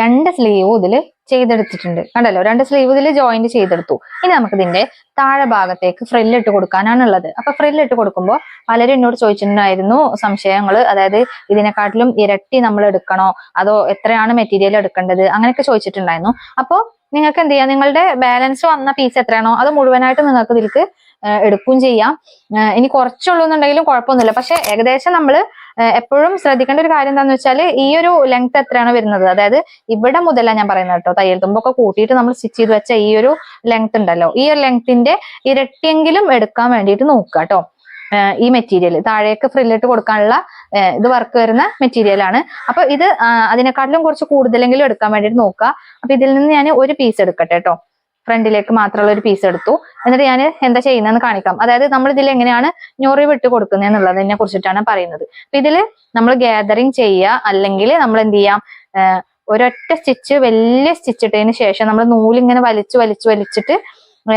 രണ്ട് സ്ലീവും ഇതിൽ ചെയ്തെടുത്തിട്ടുണ്ട്. കണ്ടല്ലോ? രണ്ട് സ്ലീവ് ഇതിൽ ജോയിന്റ് ചെയ്തെടുത്തു. ഇനി നമുക്ക് ഇതിന്റെ താഴെ ഭാഗത്തേക്ക് ഫ്രില്ല് ഇട്ട് കൊടുക്കാനാണ് ഉള്ളത് അപ്പൊ ഫ്രില്ല് ഇട്ട് കൊടുക്കുമ്പോൾ പലരും എന്നോട് ചോദിച്ചിട്ടുണ്ടായിരുന്നു സംശയങ്ങൾ അതായത് ഇതിനെക്കാട്ടിലും ഇരട്ടി നമ്മൾ എടുക്കണോ? അതോ എത്രയാണ് മെറ്റീരിയൽ എടുക്കേണ്ടത്? അങ്ങനെയൊക്കെ ചോദിച്ചിട്ടുണ്ടായിരുന്നു. അപ്പോൾ നിങ്ങൾക്ക് എന്ത് ചെയ്യാം? നിങ്ങളുടെ ബാലൻസ് വന്ന പീസ് എത്രയാണോ അത് മുഴുവനായിട്ട് നിങ്ങൾക്ക് ഇതിലേക്ക് എടുക്കുകയും ചെയ്യാം. ഇനി കുറച്ചുള്ളൂ എന്നുണ്ടെങ്കിലും കുഴപ്പമൊന്നുമില്ല. പക്ഷെ ഏകദേശം നമ്മൾ എപ്പോഴും ശ്രദ്ധിക്കേണ്ട ഒരു കാര്യം എന്താണെന്ന് വെച്ചാൽ ഈ ഒരു ലെങ്ത് എത്രയാണ് വരുന്നത്? അതായത് ഇവിടെ മുതലാണ് ഞാൻ പറയുന്നത് കേട്ടോ. തയ്യൽ തുമ്പൊക്കെ കൂട്ടിയിട്ട് നമ്മൾ സ്റ്റിച്ച് ചെയ്ത് വെച്ച ഈ ഒരു ലെങ്ത് ഉണ്ടല്ലോ. ഈ ഒരു ലെങ്ത്തിന്റെ ഇരട്ടിയെങ്കിലും എടുക്കാൻ വേണ്ടിയിട്ട് നോക്കുക കേട്ടോ. ഈ മെറ്റീരിയൽ താഴേക്ക് ഫ്രില്ലിട്ട് കൊടുക്കാനുള്ള ഇത് വർക്ക് വരുന്ന മെറ്റീരിയൽ ആണ്. അപ്പൊ ഇത് അതിനെക്കാട്ടിലും കുറച്ച് കൂടുതലെങ്കിലും എടുക്കാൻ വേണ്ടിയിട്ട് നോക്കുക. അപ്പൊ ഇതിൽ നിന്ന് ഞാൻ ഒരു പീസ് എടുക്കട്ടെ കേട്ടോ. ഫ്രണ്ടിലേക്ക് മാത്രമുള്ള ഒരു പീസ് എടുത്തു. എന്നിട്ട് ഞാൻ എന്താ ചെയ്യുന്നതെന്ന് കാണിക്കാം. അതായത് നമ്മൾ ഇതിൽ എങ്ങനെയാണ് ഞൊറി വിട്ട് കൊടുക്കുന്നത് എന്നുള്ളതിനെ കുറിച്ചിട്ടാണ് പറയുന്നത്. അപ്പൊ ഇതിൽ നമ്മൾ ഗ്യാതറിങ് ചെയ്യുക അല്ലെങ്കിൽ നമ്മൾ എന്ത് ചെയ്യാം ഒരൊറ്റ സ്റ്റിച്ച് വലിയ സ്റ്റിച്ച് ഇട്ടതിന് ശേഷം നമ്മൾ നൂലിങ്ങനെ വലിച്ചു വലിച്ചു വലിച്ചിട്ട്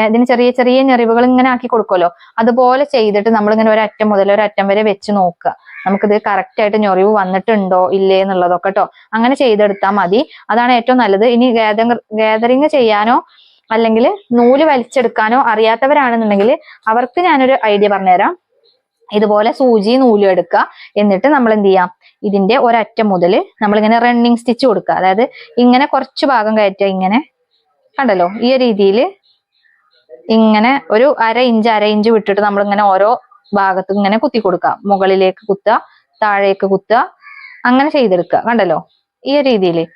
ഇതിന് ചെറിയ ചെറിയ ഞെറിവുകൾ ഇങ്ങനെ ആക്കി കൊടുക്കുമല്ലോ. അതുപോലെ ചെയ്തിട്ട് നമ്മൾ ഇങ്ങനെ ഒരറ്റം മുതൽ ഒരറ്റം വരെ വെച്ച് നോക്കുക. നമുക്കിത് കറക്റ്റ് ആയിട്ട് ഞൊറിവ് വന്നിട്ടുണ്ടോ ഇല്ലേ എന്നുള്ളതൊക്കെ കേട്ടോ അങ്ങനെ ചെയ്തെടുത്താൽ മതി. അതാണ് ഏറ്റവും നല്ലത്. ഇനി ഗാദറിങ് ചെയ്യാനോ അല്ലെങ്കിൽ നൂൽ വലിച്ചെടുക്കാനോ അറിയാത്തവരാണെന്നുണ്ടെങ്കിൽ അവർക്ക് ഞാനൊരു ഐഡിയ പറഞ്ഞുതരാം. ഇതുപോലെ സൂചി നൂലും എടുക്കുക. എന്നിട്ട് നമ്മൾ എന്ത് ചെയ്യാം? ഇതിന്റെ ഒരറ്റം മുതൽ നമ്മളിങ്ങനെ റണ്ണിങ് സ്റ്റിച്ച് കൊടുക്കുക. അതായത് ഇങ്ങനെ കുറച്ച് ഭാഗം കയറ്റുക ഇങ്ങനെ. കണ്ടല്ലോ? ഈ രീതിയിൽ ഇങ്ങനെ ഒരു അര ഇഞ്ച് അര ഇഞ്ച് വിട്ടിട്ട് നമ്മൾ ഇങ്ങനെ ഓരോ ഭാഗത്ത് ഇങ്ങനെ കുത്തി കൊടുക്കുക. മുകളിലേക്ക് കുത്തുക താഴേക്ക് കുത്തുക അങ്ങനെ ചെയ്തെടുക്കുക. കണ്ടല്ലോ? ഈ രീതിയിൽ.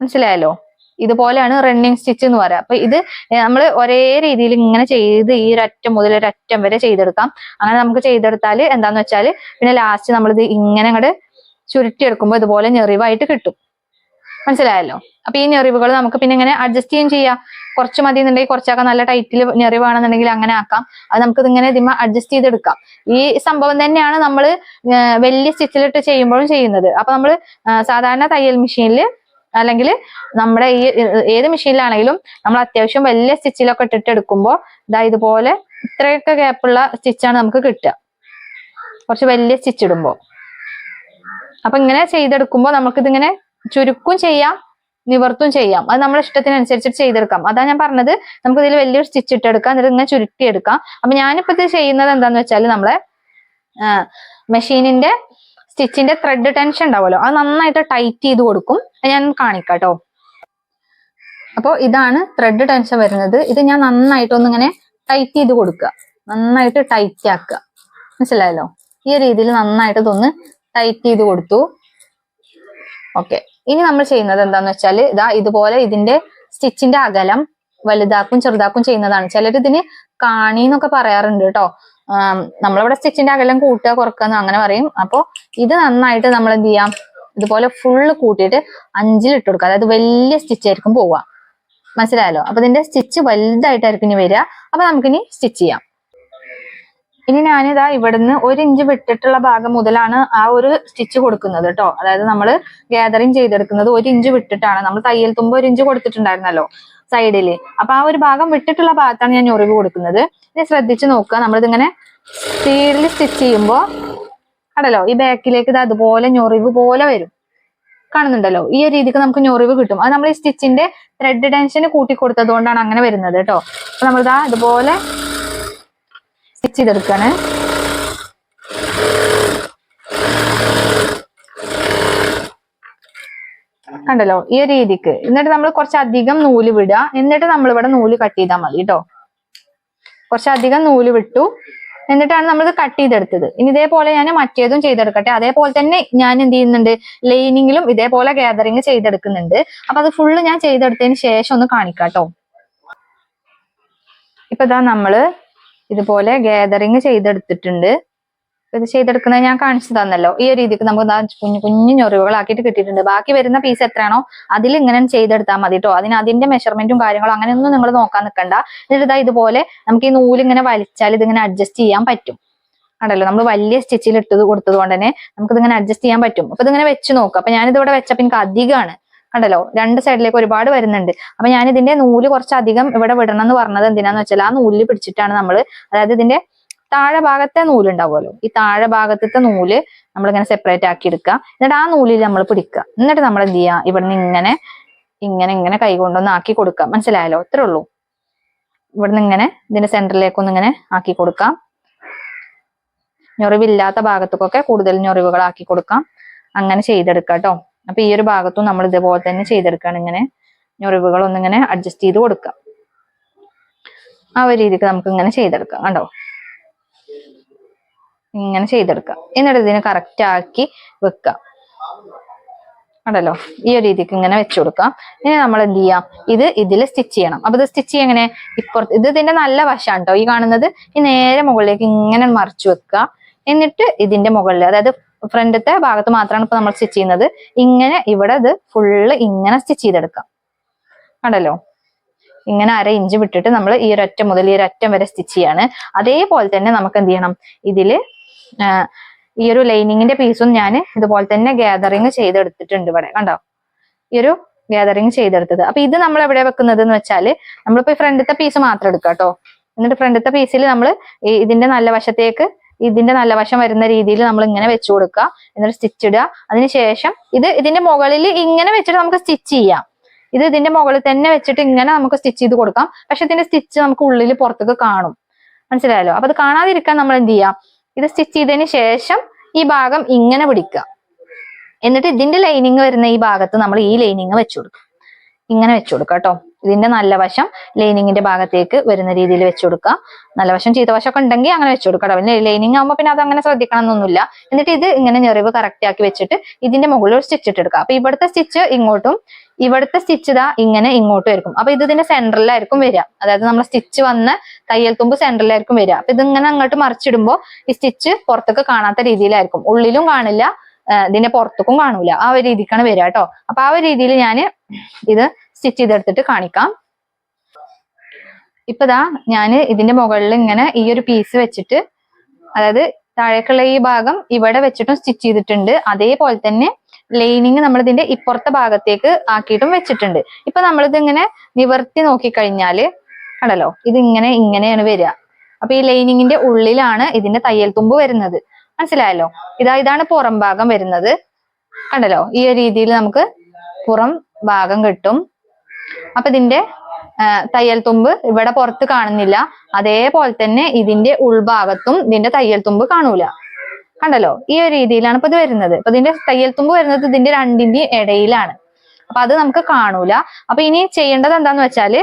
മനസ്സിലായല്ലോ? ഇതുപോലെയാണ് റണ്ണിങ് സ്റ്റിച്ച് എന്ന് പറയുക അപ്പൊ ഇത് നമ്മൾ ഒരേ രീതിയിൽ ഇങ്ങനെ ചെയ്ത് ഈ ഒരറ്റം മുതൽ ഒരറ്റം വരെ ചെയ്തെടുക്കാം. അങ്ങനെ നമുക്ക് ചെയ്തെടുത്താൽ എന്താന്ന് വെച്ചാൽ പിന്നെ ലാസ്റ്റ് നമ്മളിത് ഇങ്ങനെ അങ്ങോട്ട് ചുരുട്ടിയെടുക്കുമ്പോൾ ഇതുപോലെ ഞെറിവായിട്ട് കിട്ടും. മനസ്സിലായല്ലോ? അപ്പൊ ഈ ഞെറിവുകൾ നമുക്ക് പിന്നെ ഇങ്ങനെ അഡ്ജസ്റ്റ് ചെയ്യും ചെയ്യാം. കുറച്ച് മതി എന്നുണ്ടെങ്കിൽ കുറച്ചൊക്കെ. നല്ല ടൈറ്റിൽ ഞെറിവാണെന്നുണ്ടെങ്കിൽ അങ്ങനെ ആക്കാം. അത് നമുക്ക് ഇതിങ്ങനെ ഇതിമ അഡ്ജസ്റ്റ് ചെയ്തെടുക്കാം. ഈ സംഭവം തന്നെയാണ് നമ്മൾ വലിയ സ്റ്റിച്ചിലിട്ട് ചെയ്യുമ്പോഴും ചെയ്യുന്നത്. അപ്പൊ നമ്മൾ സാധാരണ തയ്യൽ മെഷീനിൽ അല്ലെങ്കിൽ നമ്മുടെ ഈ ഏത് മെഷീനിലാണെങ്കിലും നമ്മൾ അത്യാവശ്യം വലിയ സ്റ്റിച്ചിലൊക്കെ ഇട്ടിട്ട് എടുക്കുമ്പോൾ ഇതാ ഇതുപോലെ ഇത്രയൊക്കെ ഗ്യാപ്പുള്ള സ്റ്റിച്ചാണ് നമുക്ക് കിട്ടുക. കുറച്ച് വലിയ സ്റ്റിച്ച് ഇടുമ്പോൾ അപ്പൊ ഇങ്ങനെ ചെയ്തെടുക്കുമ്പോൾ നമുക്കിതിങ്ങനെ ചുരുക്കും ചെയ്യാം നിവർത്തും ചെയ്യാം. അത് നമ്മുടെ ഇഷ്ടത്തിനനുസരിച്ചിട്ട് ചെയ്തെടുക്കാം. അതാ ഞാൻ പറഞ്ഞത്. നമുക്ക് ഇതിൽ വലിയൊരു സ്റ്റിച്ച് ഇട്ടെടുക്കാം. എന്നിട്ട് ഇങ്ങനെ ചുരുട്ടിയെടുക്കാം അപ്പൊ ഞാനിപ്പോ ഇത് ചെയ്യുന്നത് എന്താന്ന് വെച്ചാൽ നമ്മളെ മെഷീനിന്റെ സ്റ്റിച്ചിന്റെ ത്രെഡ് ടെൻഷൻ ഉണ്ടാവുമല്ലോ. അത് നന്നായിട്ട് ടൈറ്റ് ചെയ്ത് കൊടുക്കും. ഞാൻ കാണിക്കാട്ടോ. അപ്പോൾ ഇതാണ് ത്രെഡ് ടെൻഷൻ വരുന്നത്. ഇത് ഞാൻ നന്നായിട്ട് ഒന്നിങ്ങനെ ടൈറ്റ് ചെയ്ത് കൊടുക്കുക. നന്നായിട്ട് ടൈറ്റ് ആക്കുക. മനസ്സിലായല്ലോ? ഈ രീതിയിൽ നന്നായിട്ട് ഇതൊന്ന് ടൈറ്റ് ചെയ്ത് കൊടുത്തു. ഓക്കെ ഇനി നമ്മൾ ചെയ്യുന്നത് എന്താന്ന് വെച്ചാൽ ഇതാ ഇതുപോലെ ഇതിന്റെ സ്റ്റിച്ചിന്റെ അകലം വലുതാക്കും ചെറുതാക്കും ചെയ്യുന്നതാണ്. ചിലർ ഇതിന് പറയാറുണ്ട് കേട്ടോ. നമ്മളിവിടെ സ്റ്റിച്ചിന്റെ അകലം കൂട്ടുക കുറക്കുക അങ്ങനെ പറയും. അപ്പൊ ഇത് നന്നായിട്ട് നമ്മൾ എന്ത് ചെയ്യാം? ഇതുപോലെ ഫുള്ള് കൂട്ടിയിട്ട് അഞ്ചിൽ ഇട്ട് കൊടുക്കുക. അതായത് വലിയ സ്റ്റിച്ച് ആയിരിക്കും പോവുക. മനസ്സിലായല്ലോ? അപ്പൊ ഇതിന്റെ സ്റ്റിച്ച് വലുതായിട്ടായിരിക്കും ഇനി വരിക. അപ്പൊ നമുക്കിനി സ്റ്റിച്ച് ചെയ്യാം. ഇനി ഞാനിതാ ഇവിടുന്ന് ഒരു ഇഞ്ച് വിട്ടിട്ടുള്ള ഭാഗം മുതലാണ് ആ ഒരു സ്റ്റിച്ച് കൊടുക്കുന്നത് കേട്ടോ. അതായത് നമ്മൾ ഗ്യാതറിങ് ചെയ്തെടുക്കുന്നത് ഒരു ഇഞ്ച് വിട്ടിട്ടാണ്. നമ്മൾ തയ്യൽ തുമ്പ് ഒരു ഇഞ്ച് കൊടുത്തിട്ടുണ്ടായിരുന്നല്ലോ. സൈഡിൽ അപ്പൊ ആ ഒരു ഭാഗം വിട്ടിട്ടുള്ള ഭാഗത്താണ് ഞാൻ ഞൊറിവ് കൊടുക്കുന്നത്. ഇനി ശ്രദ്ധിച്ചു നോക്കുക. നമ്മളിതിങ്ങനെ സ്പീഡിൽ സ്റ്റിച്ച് ചെയ്യുമ്പോൾ കണ്ടല്ലോ ഈ ബാക്കിലേക്ക് ഇത് അതുപോലെ ഞൊറിവ് പോലെ വരും. കാണുന്നുണ്ടല്ലോ? ഈ ഒരു രീതിക്ക് നമുക്ക് ഞൊറിവ് കിട്ടും. അത് നമ്മൾ ഈ സ്റ്റിച്ചിന്റെ ത്രെഡ് ടെൻഷൻ കൂട്ടി കൊടുത്തത് കൊണ്ടാണ് അങ്ങനെ വരുന്നത് കേട്ടോ. അപ്പൊ നമ്മളിതാ ഇതുപോലെ സ്റ്റിച്ച് ചെയ്തെടുക്കാണ്. കണ്ടല്ലോ ഈ ഒരു രീതിക്ക്. എന്നിട്ട് നമ്മൾ കുറച്ചധികം നൂൽ വിടുക. എന്നിട്ട് നമ്മൾ ഇവിടെ നൂൽ കട്ട് ചെയ്താൽ മതി കേട്ടോ കുറച്ചധികം നൂൽ വിട്ടു. എന്നിട്ടാണ് നമ്മൾ കട്ട് ചെയ്തെടുത്തത്. ഇനി ഇതേപോലെ ഞാൻ മറ്റേതും ചെയ്തെടുക്കട്ടെ. അതേപോലെ തന്നെ ഞാൻ എന്ത് ചെയ്യുന്നുണ്ട്? ലൈനിങ്ങിലും ഇതേപോലെ ഗ്യാതറിങ് ചെയ്തെടുക്കുന്നുണ്ട്. അപ്പൊ അത് ഫുള്ള് ഞാൻ ചെയ്തെടുത്തതിന് ശേഷം ഒന്ന് കാണിക്കാം കേട്ടോ ഇപ്പൊ ഇതാ നമ്മൾ ഇതുപോലെ ഗ്യാതറിങ് ചെയ്തെടുത്തിട്ടുണ്ട്. ഇത് ചെയ്തെടുക്കുന്നത് ഞാൻ കാണിച്ചു തന്നല്ലോ. ഈ ഒരു രീതിക്ക് നമുക്ക് കുഞ്ഞു കുഞ്ഞു ഞൊറിവുകളാക്കിയിട്ട് കിട്ടിയിട്ടുണ്ട്. ബാക്കി വരുന്ന പീസ് എത്രയാണോ അതിൽ ഇങ്ങനെ ചെയ്തെടുത്താൽ മതി കേട്ടോ അതിന് അതിന്റെ മെഷർമെന്റും കാര്യങ്ങളും അങ്ങനെയൊന്നും നിങ്ങൾ നോക്കാൻ നിൽക്കണ്ട എന്നിട്ട് ഇതാ ഇതുപോലെ നമുക്ക് ഈ നൂൽ ഇങ്ങനെ വലിച്ചാൽ ഇതിങ്ങനെ അഡ്ജസ്റ്റ് ചെയ്യാൻ പറ്റും. കണ്ടല്ലോ? നമ്മൾ വലിയ സ്റ്റിച്ചിൽ ഇട്ടത് കൊടുത്തത് കൊണ്ട് തന്നെ നമുക്ക് ഇതിങ്ങനെ അഡ്ജസ്റ്റ് ചെയ്യാൻ പറ്റും. അപ്പൊ ഇതിങ്ങനെ വെച്ച് നോക്കും. അപ്പൊ ഞാനിത് ഇവിടെ വെച്ചപ്പോ എനിക്ക് അധികമാണ് കണ്ടല്ലോ? രണ്ട് സൈഡിലേക്ക് ഒരുപാട് വരുന്നുണ്ട്. അപ്പൊ ഞാൻ ഇതിന്റെ നൂൽ കുറച്ചധികം ഇവിടെ വിടണം എന്ന് പറഞ്ഞത് എന്തിനാന്ന് വെച്ചാൽ ആ നൂലിൽ പിടിച്ചിട്ടാണ് നമ്മൾ അതായത് ഇതിന്റെ താഴെ ഭാഗത്തെ നൂൽ ഉണ്ടാവുമല്ലോ ഈ താഴെ ഭാഗത്തെ നൂൽ നമ്മളിങ്ങനെ സെപ്പറേറ്റ് ആക്കി എടുക്കുക എന്നിട്ട് ആ നൂലിൽ നമ്മൾ പിടിക്കുക. എന്നിട്ട് നമ്മൾ എന്ത് ചെയ്യുക? ഇവിടുന്ന് ഇങ്ങനെ ഇങ്ങനെ ഇങ്ങനെ കൈ കൊണ്ടൊന്ന് ആക്കി കൊടുക്കാം മനസ്സിലായല്ലോ? അത്രേ ഉള്ളൂ. ഇവിടുന്ന് ഇങ്ങനെ ഇതിന്റെ സെന്ററിലേക്കൊന്ന് ഇങ്ങനെ ആക്കി കൊടുക്കാം ഞൊറിവില്ലാത്ത ഭാഗത്തേക്കൊക്കെ കൂടുതൽ ഞൊറിവുകൾ ആക്കി കൊടുക്കാം അങ്ങനെ ചെയ്തെടുക്കാം കേട്ടോ അപ്പൊ ഈ ഒരു ഭാഗത്തും നമ്മൾ ഇതുപോലെ തന്നെ ചെയ്തെടുക്കുകയാണ് ഇങ്ങനെ. ഞൊറിവുകൾ ഒന്നിങ്ങനെ അഡ്ജസ്റ്റ് ചെയ്ത് കൊടുക്കാം ആ ഒരു രീതിക്ക് നമുക്ക് ഇങ്ങനെ ചെയ്തെടുക്കാം. കണ്ടോ? ഇങ്ങനെ ചെയ്തെടുക്കുക. എന്നിട്ട് ഇതിനെ കറക്റ്റ് ആക്കി വെക്കുക. കണ്ടല്ലോ ഈ ഒരു രീതിക്ക് ഇങ്ങനെ വെച്ചു കൊടുക്കാം ഇനി നമ്മൾ എന്ത് ചെയ്യാം? ഇത് ഇതിൽ സ്റ്റിച്ച് ചെയ്യണം. അപ്പൊ ഇത് സ്റ്റിച്ച് എങ്ങനെ ഇപ്പുറത്ത് ഇത് ഇതിന്റെ നല്ല വശമാണ് കേട്ടോ. ഈ കാണുന്നത് ഈ നേരെ മുകളിലേക്ക് ഇങ്ങനെ മറിച്ചു വെക്കുക. എന്നിട്ട് ഇതിന്റെ മുകളിൽ അതായത് ഫ്രണ്ടത്തെ ഭാഗത്ത് മാത്രമാണ് ഇപ്പൊ നമ്മൾ സ്റ്റിച്ച് ചെയ്യുന്നത്. ഇങ്ങനെ ഇവിടെ ഇത് ഫുള്ള് ഇങ്ങനെ സ്റ്റിച്ച് ചെയ്തെടുക്കാം കണ്ടല്ലോ ഇങ്ങനെ അര ഇഞ്ച് വിട്ടിട്ട് നമ്മൾ ഈ അറ്റം മുതൽ ഈ അറ്റം വരെ സ്റ്റിച്ച് ചെയ്യാണ്. അതേപോലെ തന്നെ നമുക്ക് എന്ത് ചെയ്യണം? ഇതിൽ ഈ ഒരു ലൈനിങ്ങിന്റെ പീസും ഞാൻ ഇതുപോലെ തന്നെ ഗ്യാതറിങ് ചെയ്തെടുത്തിട്ടുണ്ട് ഇവിടെ കണ്ടോ? ഈ ഒരു ഗ്യാതറിങ് ചെയ്തെടുത്തത്. അപ്പൊ ഇത് നമ്മൾ എവിടെ വെക്കുന്നത് എന്ന് വെച്ചാൽ നമ്മളിപ്പോ ഫ്രണ്ടത്തെ പീസ് മാത്രം എടുക്കുക കേട്ടോ. എന്നിട്ട് ഫ്രണ്ടത്തെ പീസിൽ നമ്മൾ ഇതിന്റെ നല്ല വശത്തേക്ക് ഇതിന്റെ നല്ല വശം വരുന്ന രീതിയിൽ നമ്മൾ ഇങ്ങനെ വെച്ചു കൊടുക്കുക. എന്നിട്ട് സ്റ്റിച്ച് ഇടുക. അതിനുശേഷം ഇത് ഇതിന്റെ മുകളിൽ ഇങ്ങനെ വെച്ചിട്ട് നമുക്ക് സ്റ്റിച്ച് ചെയ്യാം. ഇത് ഇതിന്റെ മുകളിൽ തന്നെ വെച്ചിട്ട് ഇങ്ങനെ നമുക്ക് സ്റ്റിച്ച് ചെയ്ത് കൊടുക്കാം. പക്ഷെ ഇതിന്റെ സ്റ്റിച്ച് നമുക്ക് ഉള്ളിൽ പുറത്തേക്ക് കാണും. മനസ്സിലായല്ലോ? അപ്പൊ അത് കാണാതിരിക്കാൻ നമ്മൾ എന്ത് ചെയ്യാം? ഇത് സ്റ്റിച്ച് ചെയ്തതിന് ശേഷം ഈ ഭാഗം ഇങ്ങനെ പിടിക്കുക. എന്നിട്ട് ഇതിന്റെ ലൈനിങ് വരുന്ന ഈ ഭാഗത്ത് നമ്മൾ ഈ ലൈനിങ് വെച്ചു കൊടുക്കും. ഇങ്ങനെ വെച്ചു കൊടുക്കുക കേട്ടോ. ഇതിന്റെ നല്ല വശം ലൈനിങ്ങിന്റെ ഭാഗത്തേക്ക് വരുന്ന രീതിയിൽ വെച്ചു കൊടുക്കുക. നല്ല വശം ചീത്ത വശമൊക്കെ ഉണ്ടെങ്കിൽ അങ്ങനെ വെച്ചു കൊടുക്കുക പിന്നെ ലൈനിങ് ആകുമ്പോൾ പിന്നെ അത് അങ്ങനെ ശ്രദ്ധിക്കണം എന്നൊന്നുമില്ല. എന്നിട്ട് ഇത് ഇങ്ങനെ ഞെറിവ് കറക്റ്റ് ആക്കി വെച്ചിട്ട് ഇതിന്റെ മുകളിൽ ഒരു സ്റ്റിച്ച് ഇട്ടെടുക്കുക അപ്പൊ ഇവിടുത്തെ സ്റ്റിച്ച് ഇങ്ങോട്ടും ഇവിടുത്തെ സ്റ്റിച്ച് ഇതാ ഇങ്ങനെ ഇങ്ങോട്ട് വരും അപ്പൊ ഇത് ഇതിന്റെ സെന്ററിലായിരിക്കും വരിക. അതായത് നമ്മൾ സ്റ്റിച്ച് വന്ന തയ്യൽ തുമ്പ് സെന്ററിലായിരിക്കും വരിക. അപ്പൊ ഇതിങ്ങനെ അങ്ങോട്ട് മറിച്ചിടുമ്പോൾ ഈ സ്റ്റിച്ച് പുറത്തൊക്കെ കാണാത്ത രീതിയിലായിരിക്കും. ഉള്ളിലും കാണില്ല ഇതിന്റെ പുറത്തേക്കും കാണൂല ആ ഒരു രീതിക്കാണ് വരിക കേട്ടോ. അപ്പൊ ആ ഒരു രീതിയിൽ ഞാൻ ഇത് സ്റ്റിച്ച് ചെയ്തെടുത്തിട്ട് കാണിക്കാം. ഇപ്പതാ ഞാൻ ഇതിന്റെ മുകളിൽ ഇങ്ങനെ ഈ ഒരു പീസ് വെച്ചിട്ട് അതായത് താഴേക്കുള്ള ഈ ഭാഗം ഇവിടെ വെച്ചിട്ടും സ്റ്റിച്ച് ചെയ്തിട്ടുണ്ട്. അതേപോലെ തന്നെ ലൈനിങ് നമ്മൾ ഇതിന്റെ ഇപ്പുറത്തെ ഭാഗത്തേക്ക് ആക്കിയിട്ടും വെച്ചിട്ടുണ്ട്. ഇപ്പൊ നമ്മളിത് ഇങ്ങനെ നിവർത്തി നോക്കിക്കഴിഞ്ഞാൽ കണ്ടല്ലോ? ഇങ്ങനെ ഇങ്ങനെയാണ് വരിക. അപ്പൊ ഈ ലൈനിങ്ങിന്റെ ഉള്ളിലാണ് ഇതിന്റെ തയ്യൽ തുമ്പ് വരുന്നത്. മനസ്സിലായല്ലോ? ഇതാ ഇതാണ് പുറം ഭാഗം വരുന്നത്. കണ്ടല്ലോ? ഈ ഒരു രീതിയിൽ നമുക്ക് പുറം ഭാഗം കിട്ടും. അപ്പൊ ഇതിന്റെ തയ്യൽ തുമ്പ് ഇവിടെ പുറത്ത് കാണുന്നില്ല. അതേപോലെ തന്നെ ഇതിന്റെ ഉൾഭാഗത്തും ഇതിന്റെ തയ്യൽ തുമ്പ് കാണൂല. കണ്ടല്ലോ? ഈ ഒരു രീതിയിലാണ് ഇപ്പൊ ഇത് വരുന്നത്. അപ്പൊ ഇതിന്റെ തയ്യൽ തുമ്പ് വരുന്നത് ഇതിന്റെ രണ്ടിന്റെയും ഇടയിലാണ്. അപ്പൊ അത് നമുക്ക് കാണൂല. അപ്പൊ ഇനി ചെയ്യേണ്ടത് എന്താന്ന് വെച്ചാൽ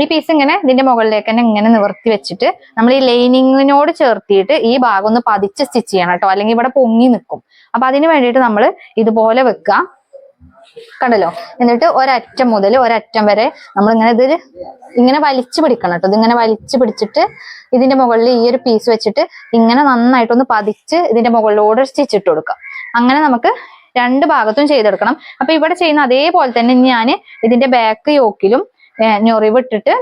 ഈ പീസ് ഇങ്ങനെ ഇതിന്റെ മുകളിലേക്ക് തന്നെ ഇങ്ങനെ നിവർത്തി വെച്ചിട്ട് നമ്മൾ ഈ ലൈനിങ്ങിനോട് ചേർത്തിയിട്ട് ഈ ഭാഗം ഒന്ന് പതിച്ച് സ്റ്റിച്ച് ചെയ്യണം കേട്ടോ. അല്ലെങ്കിൽ ഇവിടെ പൊങ്ങി നിൽക്കും അപ്പൊ അതിന് വേണ്ടിയിട്ട് നമ്മൾ ഇതുപോലെ വെക്കുക. കണ്ടല്ലോ? എന്നിട്ട് ഒരറ്റം മുതൽ ഒരറ്റം വരെ നമ്മൾ ഇങ്ങനെ ഇതിൽ ഇങ്ങനെ വലിച്ചു പിടിക്കണം കേട്ടോ. ഇതിങ്ങനെ വലിച്ചു പിടിച്ചിട്ട് ഇതിന്റെ മുകളിൽ ഈ ഒരു പീസ് വെച്ചിട്ട് ഇങ്ങനെ നന്നായിട്ടൊന്ന് പതിച്ച് ഇതിന്റെ മുകളിലോട് സ്റ്റിച്ച് ഇട്ട് കൊടുക്കാം അങ്ങനെ നമുക്ക് രണ്ട് ഭാഗത്തും ചെയ്തെടുക്കണം. അപ്പൊ ഇവിടെ ചെയ്യുന്ന അതേപോലെ തന്നെ ഞാൻ ഇതിന്റെ ബാക്ക് യോക്കിലും ഞൊറിവ് ഇട്ടിട്ട് ഏ,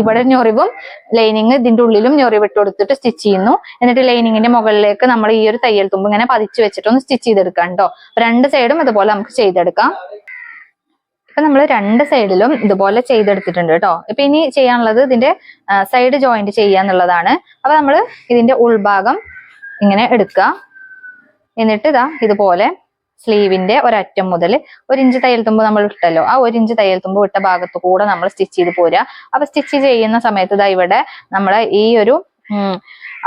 ഇവിടെ ഞൊറിവും ലൈനിങ് ഇതിന്റെ ഉള്ളിലും ഞൊറിവ് ഇട്ട് കൊടുത്തിട്ട് സ്റ്റിച്ച് ചെയ്യുന്നു. എന്നിട്ട് ലൈനിങ്ങിന്റെ മുകളിലേക്ക് നമ്മൾ ഈ ഒരു തയ്യൽ തുമ്പ് ഇങ്ങനെ പതിച്ച് വെച്ചിട്ട് ഒന്ന് സ്റ്റിച്ച് ചെയ്തെടുക്കാം കേട്ടോ. രണ്ട് സൈഡും അതുപോലെ നമുക്ക് ചെയ്തെടുക്കാം. ഇപ്പൊ നമ്മൾ രണ്ട് സൈഡിലും ഇതുപോലെ ചെയ്തെടുത്തിട്ടുണ്ട് കേട്ടോ. ഇപ്പൊ ഇനി ചെയ്യാനുള്ളത് ഇതിന്റെ സൈഡ് ജോയിന്റ് ചെയ്യാന്നുള്ളതാണ് അപ്പൊ നമ്മൾ ഇതിന്റെ ഉൾഭാഗം ഇങ്ങനെ എടുക്കുക. എന്നിട്ട് ഇതാ ഇതുപോലെ സ്ലീവിന്റെ ഒരറ്റം മുതൽ ഒരു ഇഞ്ച് തയ്യൽ തുമ്പ് നമ്മൾ ഇട്ടല്ലോ. ആ ഒരു ഇഞ്ച് തയ്യൽ തുമ്പ് ഇട്ട ഭാഗത്ത് കൂടെ നമ്മൾ സ്റ്റിച്ച് ചെയ്ത് പോരുക. അപ്പൊ സ്റ്റിച്ച് ചെയ്യുന്ന സമയത്ത് ഇതാ ഇവിടെ നമ്മളെ ഈ ഒരു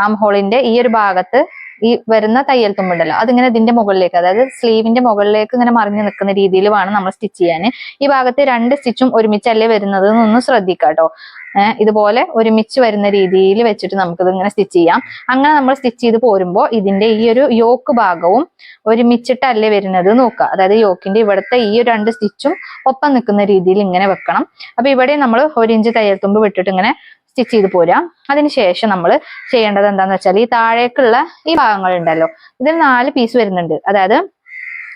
ആം ഹോളിന്റെ ഈ ഒരു ഭാഗത്ത് ഈ വരുന്ന തയ്യൽ തുമ്പുണ്ടല്ലോ അതിങ്ങനെ ഇതിന്റെ മുകളിലേക്ക് അതായത് സ്ലീവിന്റെ മുകളിലേക്ക് ഇങ്ങനെ മറിഞ്ഞു നിൽക്കുന്ന രീതിയിൽ വേണം നമ്മൾ സ്റ്റിച്ച് ചെയ്യാൻ. ഈ ഭാഗത്ത് രണ്ട് സ്റ്റിച്ചും ഒരുമിച്ചല്ലേ വരുന്നത് എന്നൊന്ന് ശ്രദ്ധിക്കാട്ടോ ഇതുപോലെ ഒരുമിച്ച് വരുന്ന രീതിയിൽ വെച്ചിട്ട് നമുക്കിത് ഇങ്ങനെ സ്റ്റിച്ച് ചെയ്യാം. അങ്ങനെ നമ്മൾ സ്റ്റിച്ച് ചെയ്ത് പോരുമ്പോൾ ഇതിന്റെ ഈ ഒരു യോക്ക് ഭാഗവും ഒരുമിച്ചിട്ടല്ലേ വരുന്നത് നോക്കുക അതായത് യോക്കിന്റെ ഇവിടുത്തെ ഈ രണ്ട് സ്റ്റിച്ചും ഒപ്പം നിൽക്കുന്ന രീതിയിൽ ഇങ്ങനെ വെക്കണം. അപ്പൊ ഇവിടെ നമ്മൾ ഒരു ഇഞ്ച് തയ്യൽ തുമ്പ് വിട്ടിട്ട് ഇങ്ങനെ സ്റ്റിച്ച് ചെയ്ത് പോരാം അതിനുശേഷം നമ്മൾ ചെയ്യേണ്ടത് എന്താണെന്ന് വെച്ചാൽ ഈ താഴേക്കുള്ള ഈ ഭാഗങ്ങൾ ഉണ്ടല്ലോ. ഇതിൽ നാല് പീസ് വരുന്നുണ്ട്. അതായത്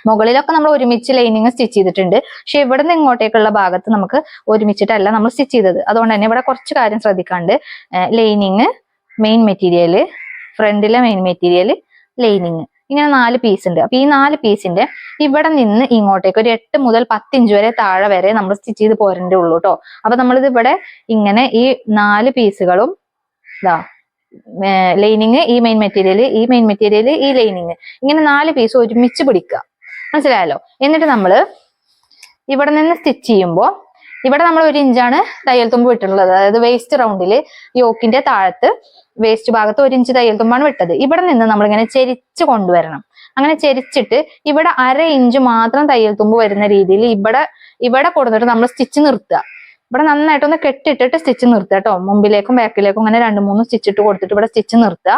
മുകളിലൊക്കെ നമ്മൾ ഒരുമിച്ച് ലൈനിങ് സ്റ്റിച്ച് ചെയ്തിട്ടുണ്ട്. പക്ഷെ ഇവിടെ നിന്ന് ഇങ്ങോട്ടേക്കുള്ള ഭാഗത്ത് നമുക്ക് ഒരുമിച്ചിട്ടല്ല നമ്മൾ സ്റ്റിച്ച് ചെയ്തത്. അതുകൊണ്ട് തന്നെ ഇവിടെ കുറച്ച് കാര്യം ശ്രദ്ധിക്കാണ്ട് ലൈനിങ് മെയിൻ മെറ്റീരിയൽ ഫ്രണ്ടിലെ മെയിൻ മെറ്റീരിയൽ ലൈനിങ് ഇങ്ങനെ നാല് പീസ് ഉണ്ട്. അപ്പൊ ഈ നാല് പീസിന്റെ ഇവിടെ നിന്ന് ഇങ്ങോട്ടേക്ക് ഒരു എട്ട് മുതൽ പത്ത് ഇഞ്ച് വരെ താഴെ വരെ നമ്മൾ സ്റ്റിച്ച് ചെയ്ത് പോരേണ്ടേ ഉള്ളൂ കേട്ടോ അപ്പൊ നമ്മളിത് ഇവിടെ ഇങ്ങനെ ഈ നാല് പീസുകളും ഇതാ ലൈനിങ് ഈ മെയിൻ മെറ്റീരിയൽ ഈ മെയിൻ മെറ്റീരിയൽ ഈ ലൈനിങ് ഇങ്ങനെ നാല് പീസ് ഒരുമിച്ച് പിടിക്കുക. മനസ്സിലായല്ലോ? എന്നിട്ട് നമ്മൾ ഇവിടെ നിന്ന് സ്റ്റിച്ച് ചെയ്യുമ്പോൾ ഇവിടെ നമ്മൾ ഒരു ഇഞ്ചാണ് തയ്യൽ തുമ്പ് വിട്ടിട്ടുള്ളത്. അതായത് വേസ്റ്റ് റൗണ്ടിൽ യോക്കിന്റെ താഴത്ത് വേസ്റ്റ് ഭാഗത്ത് ഒരു ഇഞ്ച് തയ്യൽ തുമ്പാണ് വിട്ടത്. ഇവിടെ നിന്ന് നമ്മൾ ഇങ്ങനെ ചെരിച്ച് കൊണ്ടുവരണം. അങ്ങനെ ചെരിച്ചിട്ട് ഇവിടെ അര ഇഞ്ച് മാത്രം തയ്യൽ തുമ്പ് വരുന്ന രീതിയിൽ ഇവിടെ ഇവിടെ കൊടുത്തിട്ട് നമ്മൾ സ്റ്റിച്ച് നിർത്തുക. ഇവിടെ നന്നായിട്ടൊന്ന് കെട്ടിട്ടിട്ട് സ്റ്റിച്ച് നിർത്തുക കേട്ടോ. മുമ്പിലേക്കും ബാക്കിലേക്കും അങ്ങനെ രണ്ട് മൂന്ന് സ്റ്റിച്ച് ഇട്ട് കൊടുത്തിട്ട് ഇവിടെ സ്റ്റിച്ച് നിർത്തുക.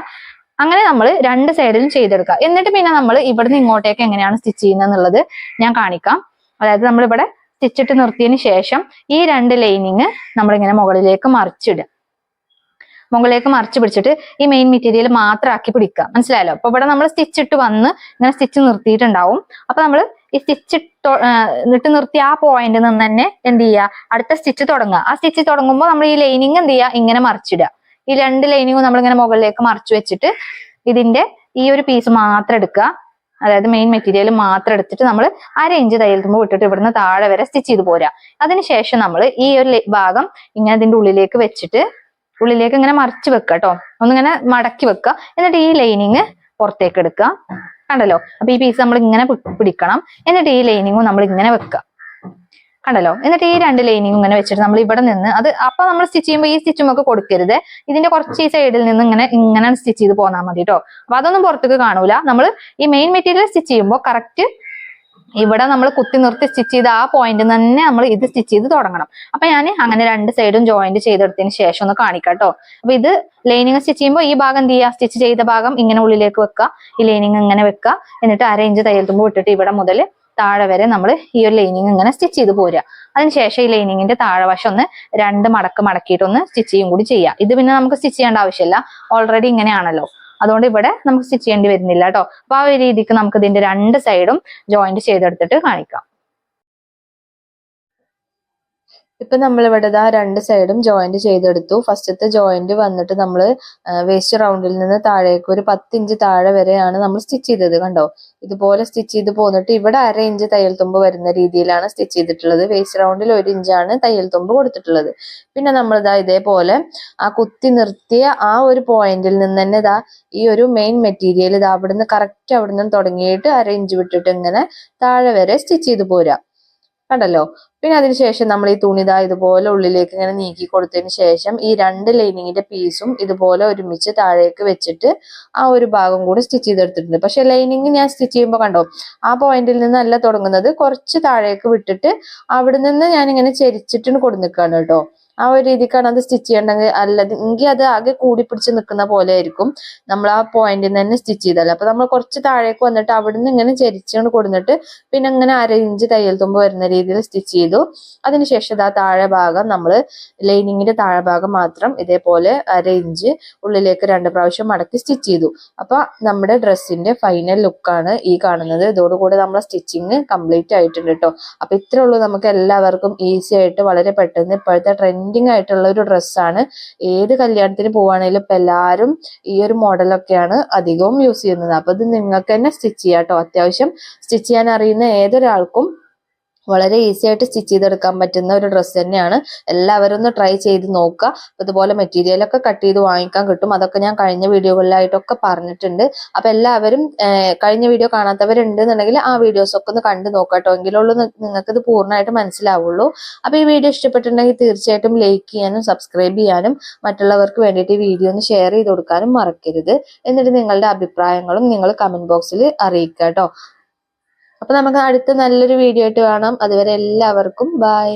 അങ്ങനെ നമ്മൾ രണ്ട് സൈഡിലും ചെയ്തെടുക്കുക. എന്നിട്ട് പിന്നെ നമ്മൾ ഇവിടുന്ന് ഇങ്ങോട്ടേക്ക് എങ്ങനെയാണ് സ്റ്റിച്ച് ചെയ്യുന്നത് എന്നുള്ളത് ഞാൻ കാണിക്കാം. അതായത് നമ്മളിവിടെ സ്റ്റിച്ചിട്ട് നിർത്തിയതിന് ശേഷം ഈ രണ്ട് ലൈനിങ് നമ്മളിങ്ങനെ മുകളിലേക്ക് മറിച്ചിടുക. മുകളിലേക്ക് മറിച്ച് പിടിച്ചിട്ട് ഈ മെയിൻ മെറ്റീരിയൽ മാത്രം ആക്കി പിടിക്കുക. മനസ്സിലായല്ലോ? അപ്പൊ ഇവിടെ നമ്മൾ സ്റ്റിച്ച് ഇട്ട് വന്ന് ഇങ്ങനെ സ്റ്റിച്ച് നിർത്തിയിട്ടുണ്ടാവും. അപ്പൊ നമ്മൾ ഈ സ്റ്റിച്ച് ഇട്ട് നിർത്തി ആ പോയിന്റ് നിന്ന് തന്നെ എന്ത് ചെയ്യുക? അടുത്ത സ്റ്റിച്ച് തുടങ്ങുക. ആ സ്റ്റിച്ച് തുടങ്ങുമ്പോൾ നമ്മൾ ഈ ലൈനിങ് എന്ത് ചെയ്യുക? ഇങ്ങനെ മറിച്ചിടുക. ഈ രണ്ട് ലൈനിങ്ങും നമ്മളിങ്ങനെ മുകളിലേക്ക് മറിച്ച് വെച്ചിട്ട് ഇതിന്റെ ഈ ഒരു പീസ് മാത്രം എടുക്കുക. അതായത് മെയിൻ മെറ്റീരിയൽ മാത്രം എടുത്തിട്ട് നമ്മൾ അര ഇഞ്ച് തയ്യൽ തുമ്പ് വിട്ടിട്ട് ഇവിടുന്ന് താഴെ വരെ സ്റ്റിച്ച് ചെയ്ത് പോരാ അതിനുശേഷം നമ്മൾ ഈ ഒരു ഭാഗം ഇങ്ങനെ ഇതിന്റെ ഉള്ളിലേക്ക് വെച്ചിട്ട് ഉള്ളിലേക്ക് ഇങ്ങനെ മറിച്ച് വെക്കുക കേട്ടോ ഒന്നിങ്ങനെ മടക്കി വെക്കുക എന്നിട്ട് ഈ ലൈനിങ് പുറത്തേക്ക് എടുക്കുക കണ്ടല്ലോ? അപ്പൊ ഈ പീസ് നമ്മൾ ഇങ്ങനെ പിടിക്കണം. എന്നിട്ട് ഈ ലൈനിങ്ങും നമ്മൾ ഇങ്ങനെ വെക്കുക കണ്ടല്ലോ? എന്നിട്ട് ഈ രണ്ട് ലൈനിങ്ങും ഇങ്ങനെ വെച്ചിട്ട് നമ്മൾ ഇവിടെ നിന്ന് അത് അപ്പൊ നമ്മൾ സ്റ്റിച്ച് ചെയ്യുമ്പോൾ ഈ സ്റ്റിച്ചും ഒക്കെ കൊടുക്കരുത്. ഇതിന്റെ കുറച്ച് ഈ സൈഡിൽ നിന്ന് ഇങ്ങനെ ഇങ്ങനെ സ്റ്റിച്ച് ചെയ്ത് പോന്നാൽ മതി കേട്ടോ അപ്പൊ അതൊന്നും പുറത്തേക്ക് കാണൂല. നമ്മൾ ഈ മെയിൻ മെറ്റീരിയൽ സ്റ്റിച്ച് ചെയ്യുമ്പോൾ കറക്റ്റ് ഇവിടെ നമ്മൾ കുത്തി നിർത്തി സ്റ്റിച്ച് ചെയ്ത ആ പോയിന്റ് തന്നെ നമ്മൾ ഇത് സ്റ്റിച്ച് ചെയ്ത് തുടങ്ങണം. അപ്പൊ ഞാൻ അങ്ങനെ രണ്ട് സൈഡും ജോയിന്റ് ചെയ്തെടുത്തതിന് ശേഷം ഒന്ന് കാണിക്കാം കേട്ടോ അപ്പൊ ഇത് ലൈനിങ് സ്റ്റിച്ച് ചെയ്യുമ്പോൾ ഈ ഭാഗം എന്ത് ചെയ്യുക? സ്റ്റിച്ച് ചെയ്ത ഭാഗം ഇങ്ങനെ ഉള്ളിലേക്ക് വെക്കുക. ഈ ലൈനിങ് ഇങ്ങനെ വെക്കുക. എന്നിട്ട് അര ഇഞ്ച് തയ്യൽ തുമ്പ് വിട്ടിട്ട് ഇവിടെ മുതൽ താഴെ വരെ നമ്മൾ ഈ ഒരു ലൈനിങ് ഇങ്ങനെ സ്റ്റിച്ച് ചെയ്ത് പോരുക. അതിനുശേഷം ഈ ലൈനിങ്ങിന്റെ താഴെവശം ഒന്ന് രണ്ട് മടക്ക് മടക്കിയിട്ടൊന്ന് സ്റ്റിച്ച് ചെയ്യും കൂടി ചെയ്യാം ഇത് പിന്നെ നമുക്ക് സ്റ്റിച്ച് ചെയ്യേണ്ട ആവശ്യമില്ല. ഓൾറെഡി ഇങ്ങനെയാണല്ലോ. അതുകൊണ്ട് ഇവിടെ നമുക്ക് സ്റ്റിച്ച് ചെയ്യേണ്ടി വരുന്നില്ല കേട്ടോ അപ്പൊ ആ ഒരു രീതിക്ക് നമുക്ക് ഇതിന്റെ രണ്ട് സൈഡും ജോയിന്റ് ചെയ്തെടുത്തിട്ട് കാണിക്കാം. ഇപ്പൊ നമ്മൾ ഇവിടെ ദാ രണ്ട് സൈഡും ജോയിന്റ് ചെയ്തെടുത്തു. ഫസ്റ്റത്തെ ജോയിന്റ് വന്നിട്ട് നമ്മൾ വേസ്റ്റ് റൗണ്ടിൽ നിന്ന് താഴേക്ക് ഒരു പത്തിഞ്ച് താഴെ വരെയാണ് നമ്മൾ സ്റ്റിച്ച് ചെയ്തത് കണ്ടോ? ഇതുപോലെ സ്റ്റിച്ച് ചെയ്ത് പോന്നിട്ട് ഇവിടെ അര ഇഞ്ച് തയ്യൽ തുമ്പ് വരുന്ന രീതിയിലാണ് സ്റ്റിച്ച് ചെയ്തിട്ടുള്ളത്. വേസ്റ്റ് റൗണ്ടിൽ ഒരു ഇഞ്ചാണ് തയ്യൽ തുമ്പ് കൊടുത്തിട്ടുള്ളത്. പിന്നെ നമ്മൾ ഇതാ ഇതേപോലെ ആ കുത്തി നിർത്തിയ ആ ഒരു പോയിന്റിൽ നിന്ന് തന്നെ ഇതാ ഈ ഒരു മെയിൻ മെറ്റീരിയൽ ഇതാ അവിടുന്ന് കറക്റ്റ് അവിടുന്ന് തുടങ്ങിയിട്ട് അര ഇഞ്ച് വിട്ടിട്ട് ഇങ്ങനെ താഴെ വരെ സ്റ്റിച്ച് ചെയ്ത് പോരാ. കണ്ടല്ലോ? പിന്നെ അതിനുശേഷം നമ്മൾ ഈ തുണിതാ ഇതുപോലെ ഉള്ളിലേക്ക് ഇങ്ങനെ നീക്കി കൊടുത്തതിന് ശേഷം ഈ രണ്ട് ലൈനിങ്ങിന്റെ പീസും ഇതുപോലെ ഒരുമിച്ച് താഴേക്ക് വെച്ചിട്ട് ആ ഒരു ഭാഗം കൂടി സ്റ്റിച്ച് ചെയ്തെടുത്തിട്ടുണ്ട്. പക്ഷെ ലൈനിങ് ഞാൻ സ്റ്റിച്ച് ചെയ്യുമ്പോൾ കണ്ടോ ആ പോയിന്റിൽ നിന്നല്ല തുടങ്ങുന്നത്. കുറച്ച് താഴേക്ക് വിട്ടിട്ട് അവിടെ നിന്ന് ഞാൻ ഇങ്ങനെ ചെരിച്ചിട്ട് കൊടുന്നിക്കാണ് കേട്ടോ. ആ ഒരു രീതിക്കാണ് അത് സ്റ്റിച്ച് ചെയ്യേണ്ടത്. അല്ലത് എങ്കിൽ അത് ആകെ കൂടി പിടിച്ച് നിൽക്കുന്ന പോലെ ആയിരിക്കും. നമ്മൾ ആ പോയിന്റിൽ നിന്ന് തന്നെ സ്റ്റിച്ച് ചെയ്തല്ലോ അപ്പൊ നമ്മൾ കുറച്ച് താഴേക്ക് വന്നിട്ട് അവിടുന്ന് ഇങ്ങനെ ചെരിച്ചുകൊണ്ട് കൊടുത്തിട്ട് പിന്നെ ഇങ്ങനെ അര ഇഞ്ച് തയ്യൽ തുമ്പ് വരുന്ന രീതിയിൽ സ്റ്റിച്ച് ചെയ്തു. അതിനുശേഷം ഇതാ താഴെ ഭാഗം നമ്മൾ ലൈനിങ്ങിന്റെ താഴെ ഭാഗം മാത്രം ഇതേപോലെ അര ഇഞ്ച് ഉള്ളിലേക്ക് രണ്ട് പ്രാവശ്യം മടക്കി സ്റ്റിച്ച് ചെയ്തു. അപ്പൊ നമ്മുടെ ഡ്രസ്സിന്റെ ഫൈനൽ ലുക്കാണ് ഈ കാണുന്നത്. ഇതോടുകൂടി നമ്മളെ സ്റ്റിച്ചിങ് കംപ്ലീറ്റ് ആയിട്ടുണ്ട് കേട്ടോ അപ്പൊ ഇത്രേ ഉള്ളൂ. നമുക്ക് എല്ലാവർക്കും ഈസി ആയിട്ട് വളരെ പെട്ടെന്ന് ഇപ്പോഴത്തെ ട്രെൻഡിങ് ആയിട്ടുള്ള ഒരു ഡ്രസ്സാണ്. ഏത് കല്യാണത്തിന് പോവാണെങ്കിലും ഇപ്പൊ എല്ലാവരും ഈ ഒരു മോഡലൊക്കെയാണ് അധികവും യൂസ് ചെയ്യുന്നത്. അപ്പൊ ഇത് നിങ്ങൾക്ക് തന്നെ സ്റ്റിച്ച് ചെയ്യാം കേട്ടോ അത്യാവശ്യം സ്റ്റിച്ച് ചെയ്യാൻ അറിയുന്ന ഏതൊരാൾക്കും വളരെ ഈസി ആയിട്ട് സ്റ്റിച്ച് ചെയ്തെടുക്കാൻ പറ്റുന്ന ഒരു ഡ്രസ്സ് തന്നെയാണ്. എല്ലാവരും ഒന്ന് ട്രൈ ചെയ്ത് നോക്കുക. അതുപോലെ ഒക്കെ കട്ട് ചെയ്ത് വാങ്ങിക്കാൻ കിട്ടും. അതൊക്കെ ഞാൻ കഴിഞ്ഞ വീഡിയോകളിലായിട്ടൊക്കെ പറഞ്ഞിട്ടുണ്ട്. അപ്പൊ എല്ലാവരും കഴിഞ്ഞ വീഡിയോ കാണാത്തവരുണ്ട് എന്നുണ്ടെങ്കിൽ ആ വീഡിയോസ് ഒക്കെ ഒന്ന് കണ്ടു നോക്കാട്ടോ കേട്ടോ. എങ്കിലുള്ളൂ നിങ്ങൾക്ക് ഇത് പൂർണമായിട്ട് മനസ്സിലാവുള്ളൂ. അപ്പൊ ഈ വീഡിയോ ഇഷ്ടപ്പെട്ടിട്ടുണ്ടെങ്കിൽ തീർച്ചയായിട്ടും ലൈക്ക് ചെയ്യാനും സബ്സ്ക്രൈബ് ചെയ്യാനും മറ്റുള്ളവർക്ക് വേണ്ടിയിട്ട് ഈ വീഡിയോ ഒന്ന് ഷെയർ ചെയ്ത് കൊടുക്കാനും മറക്കരുത്. എന്നിട്ട് നിങ്ങളുടെ അഭിപ്രായങ്ങളും നിങ്ങൾ കമന്റ് ബോക്സിൽ അറിയിക്കുക കേട്ടോ. അപ്പൊ നമുക്ക് അടുത്ത നല്ലൊരു വീഡിയോ ആയിട്ട് കാണാം. അതുവരെ എല്ലാവർക്കും ബൈ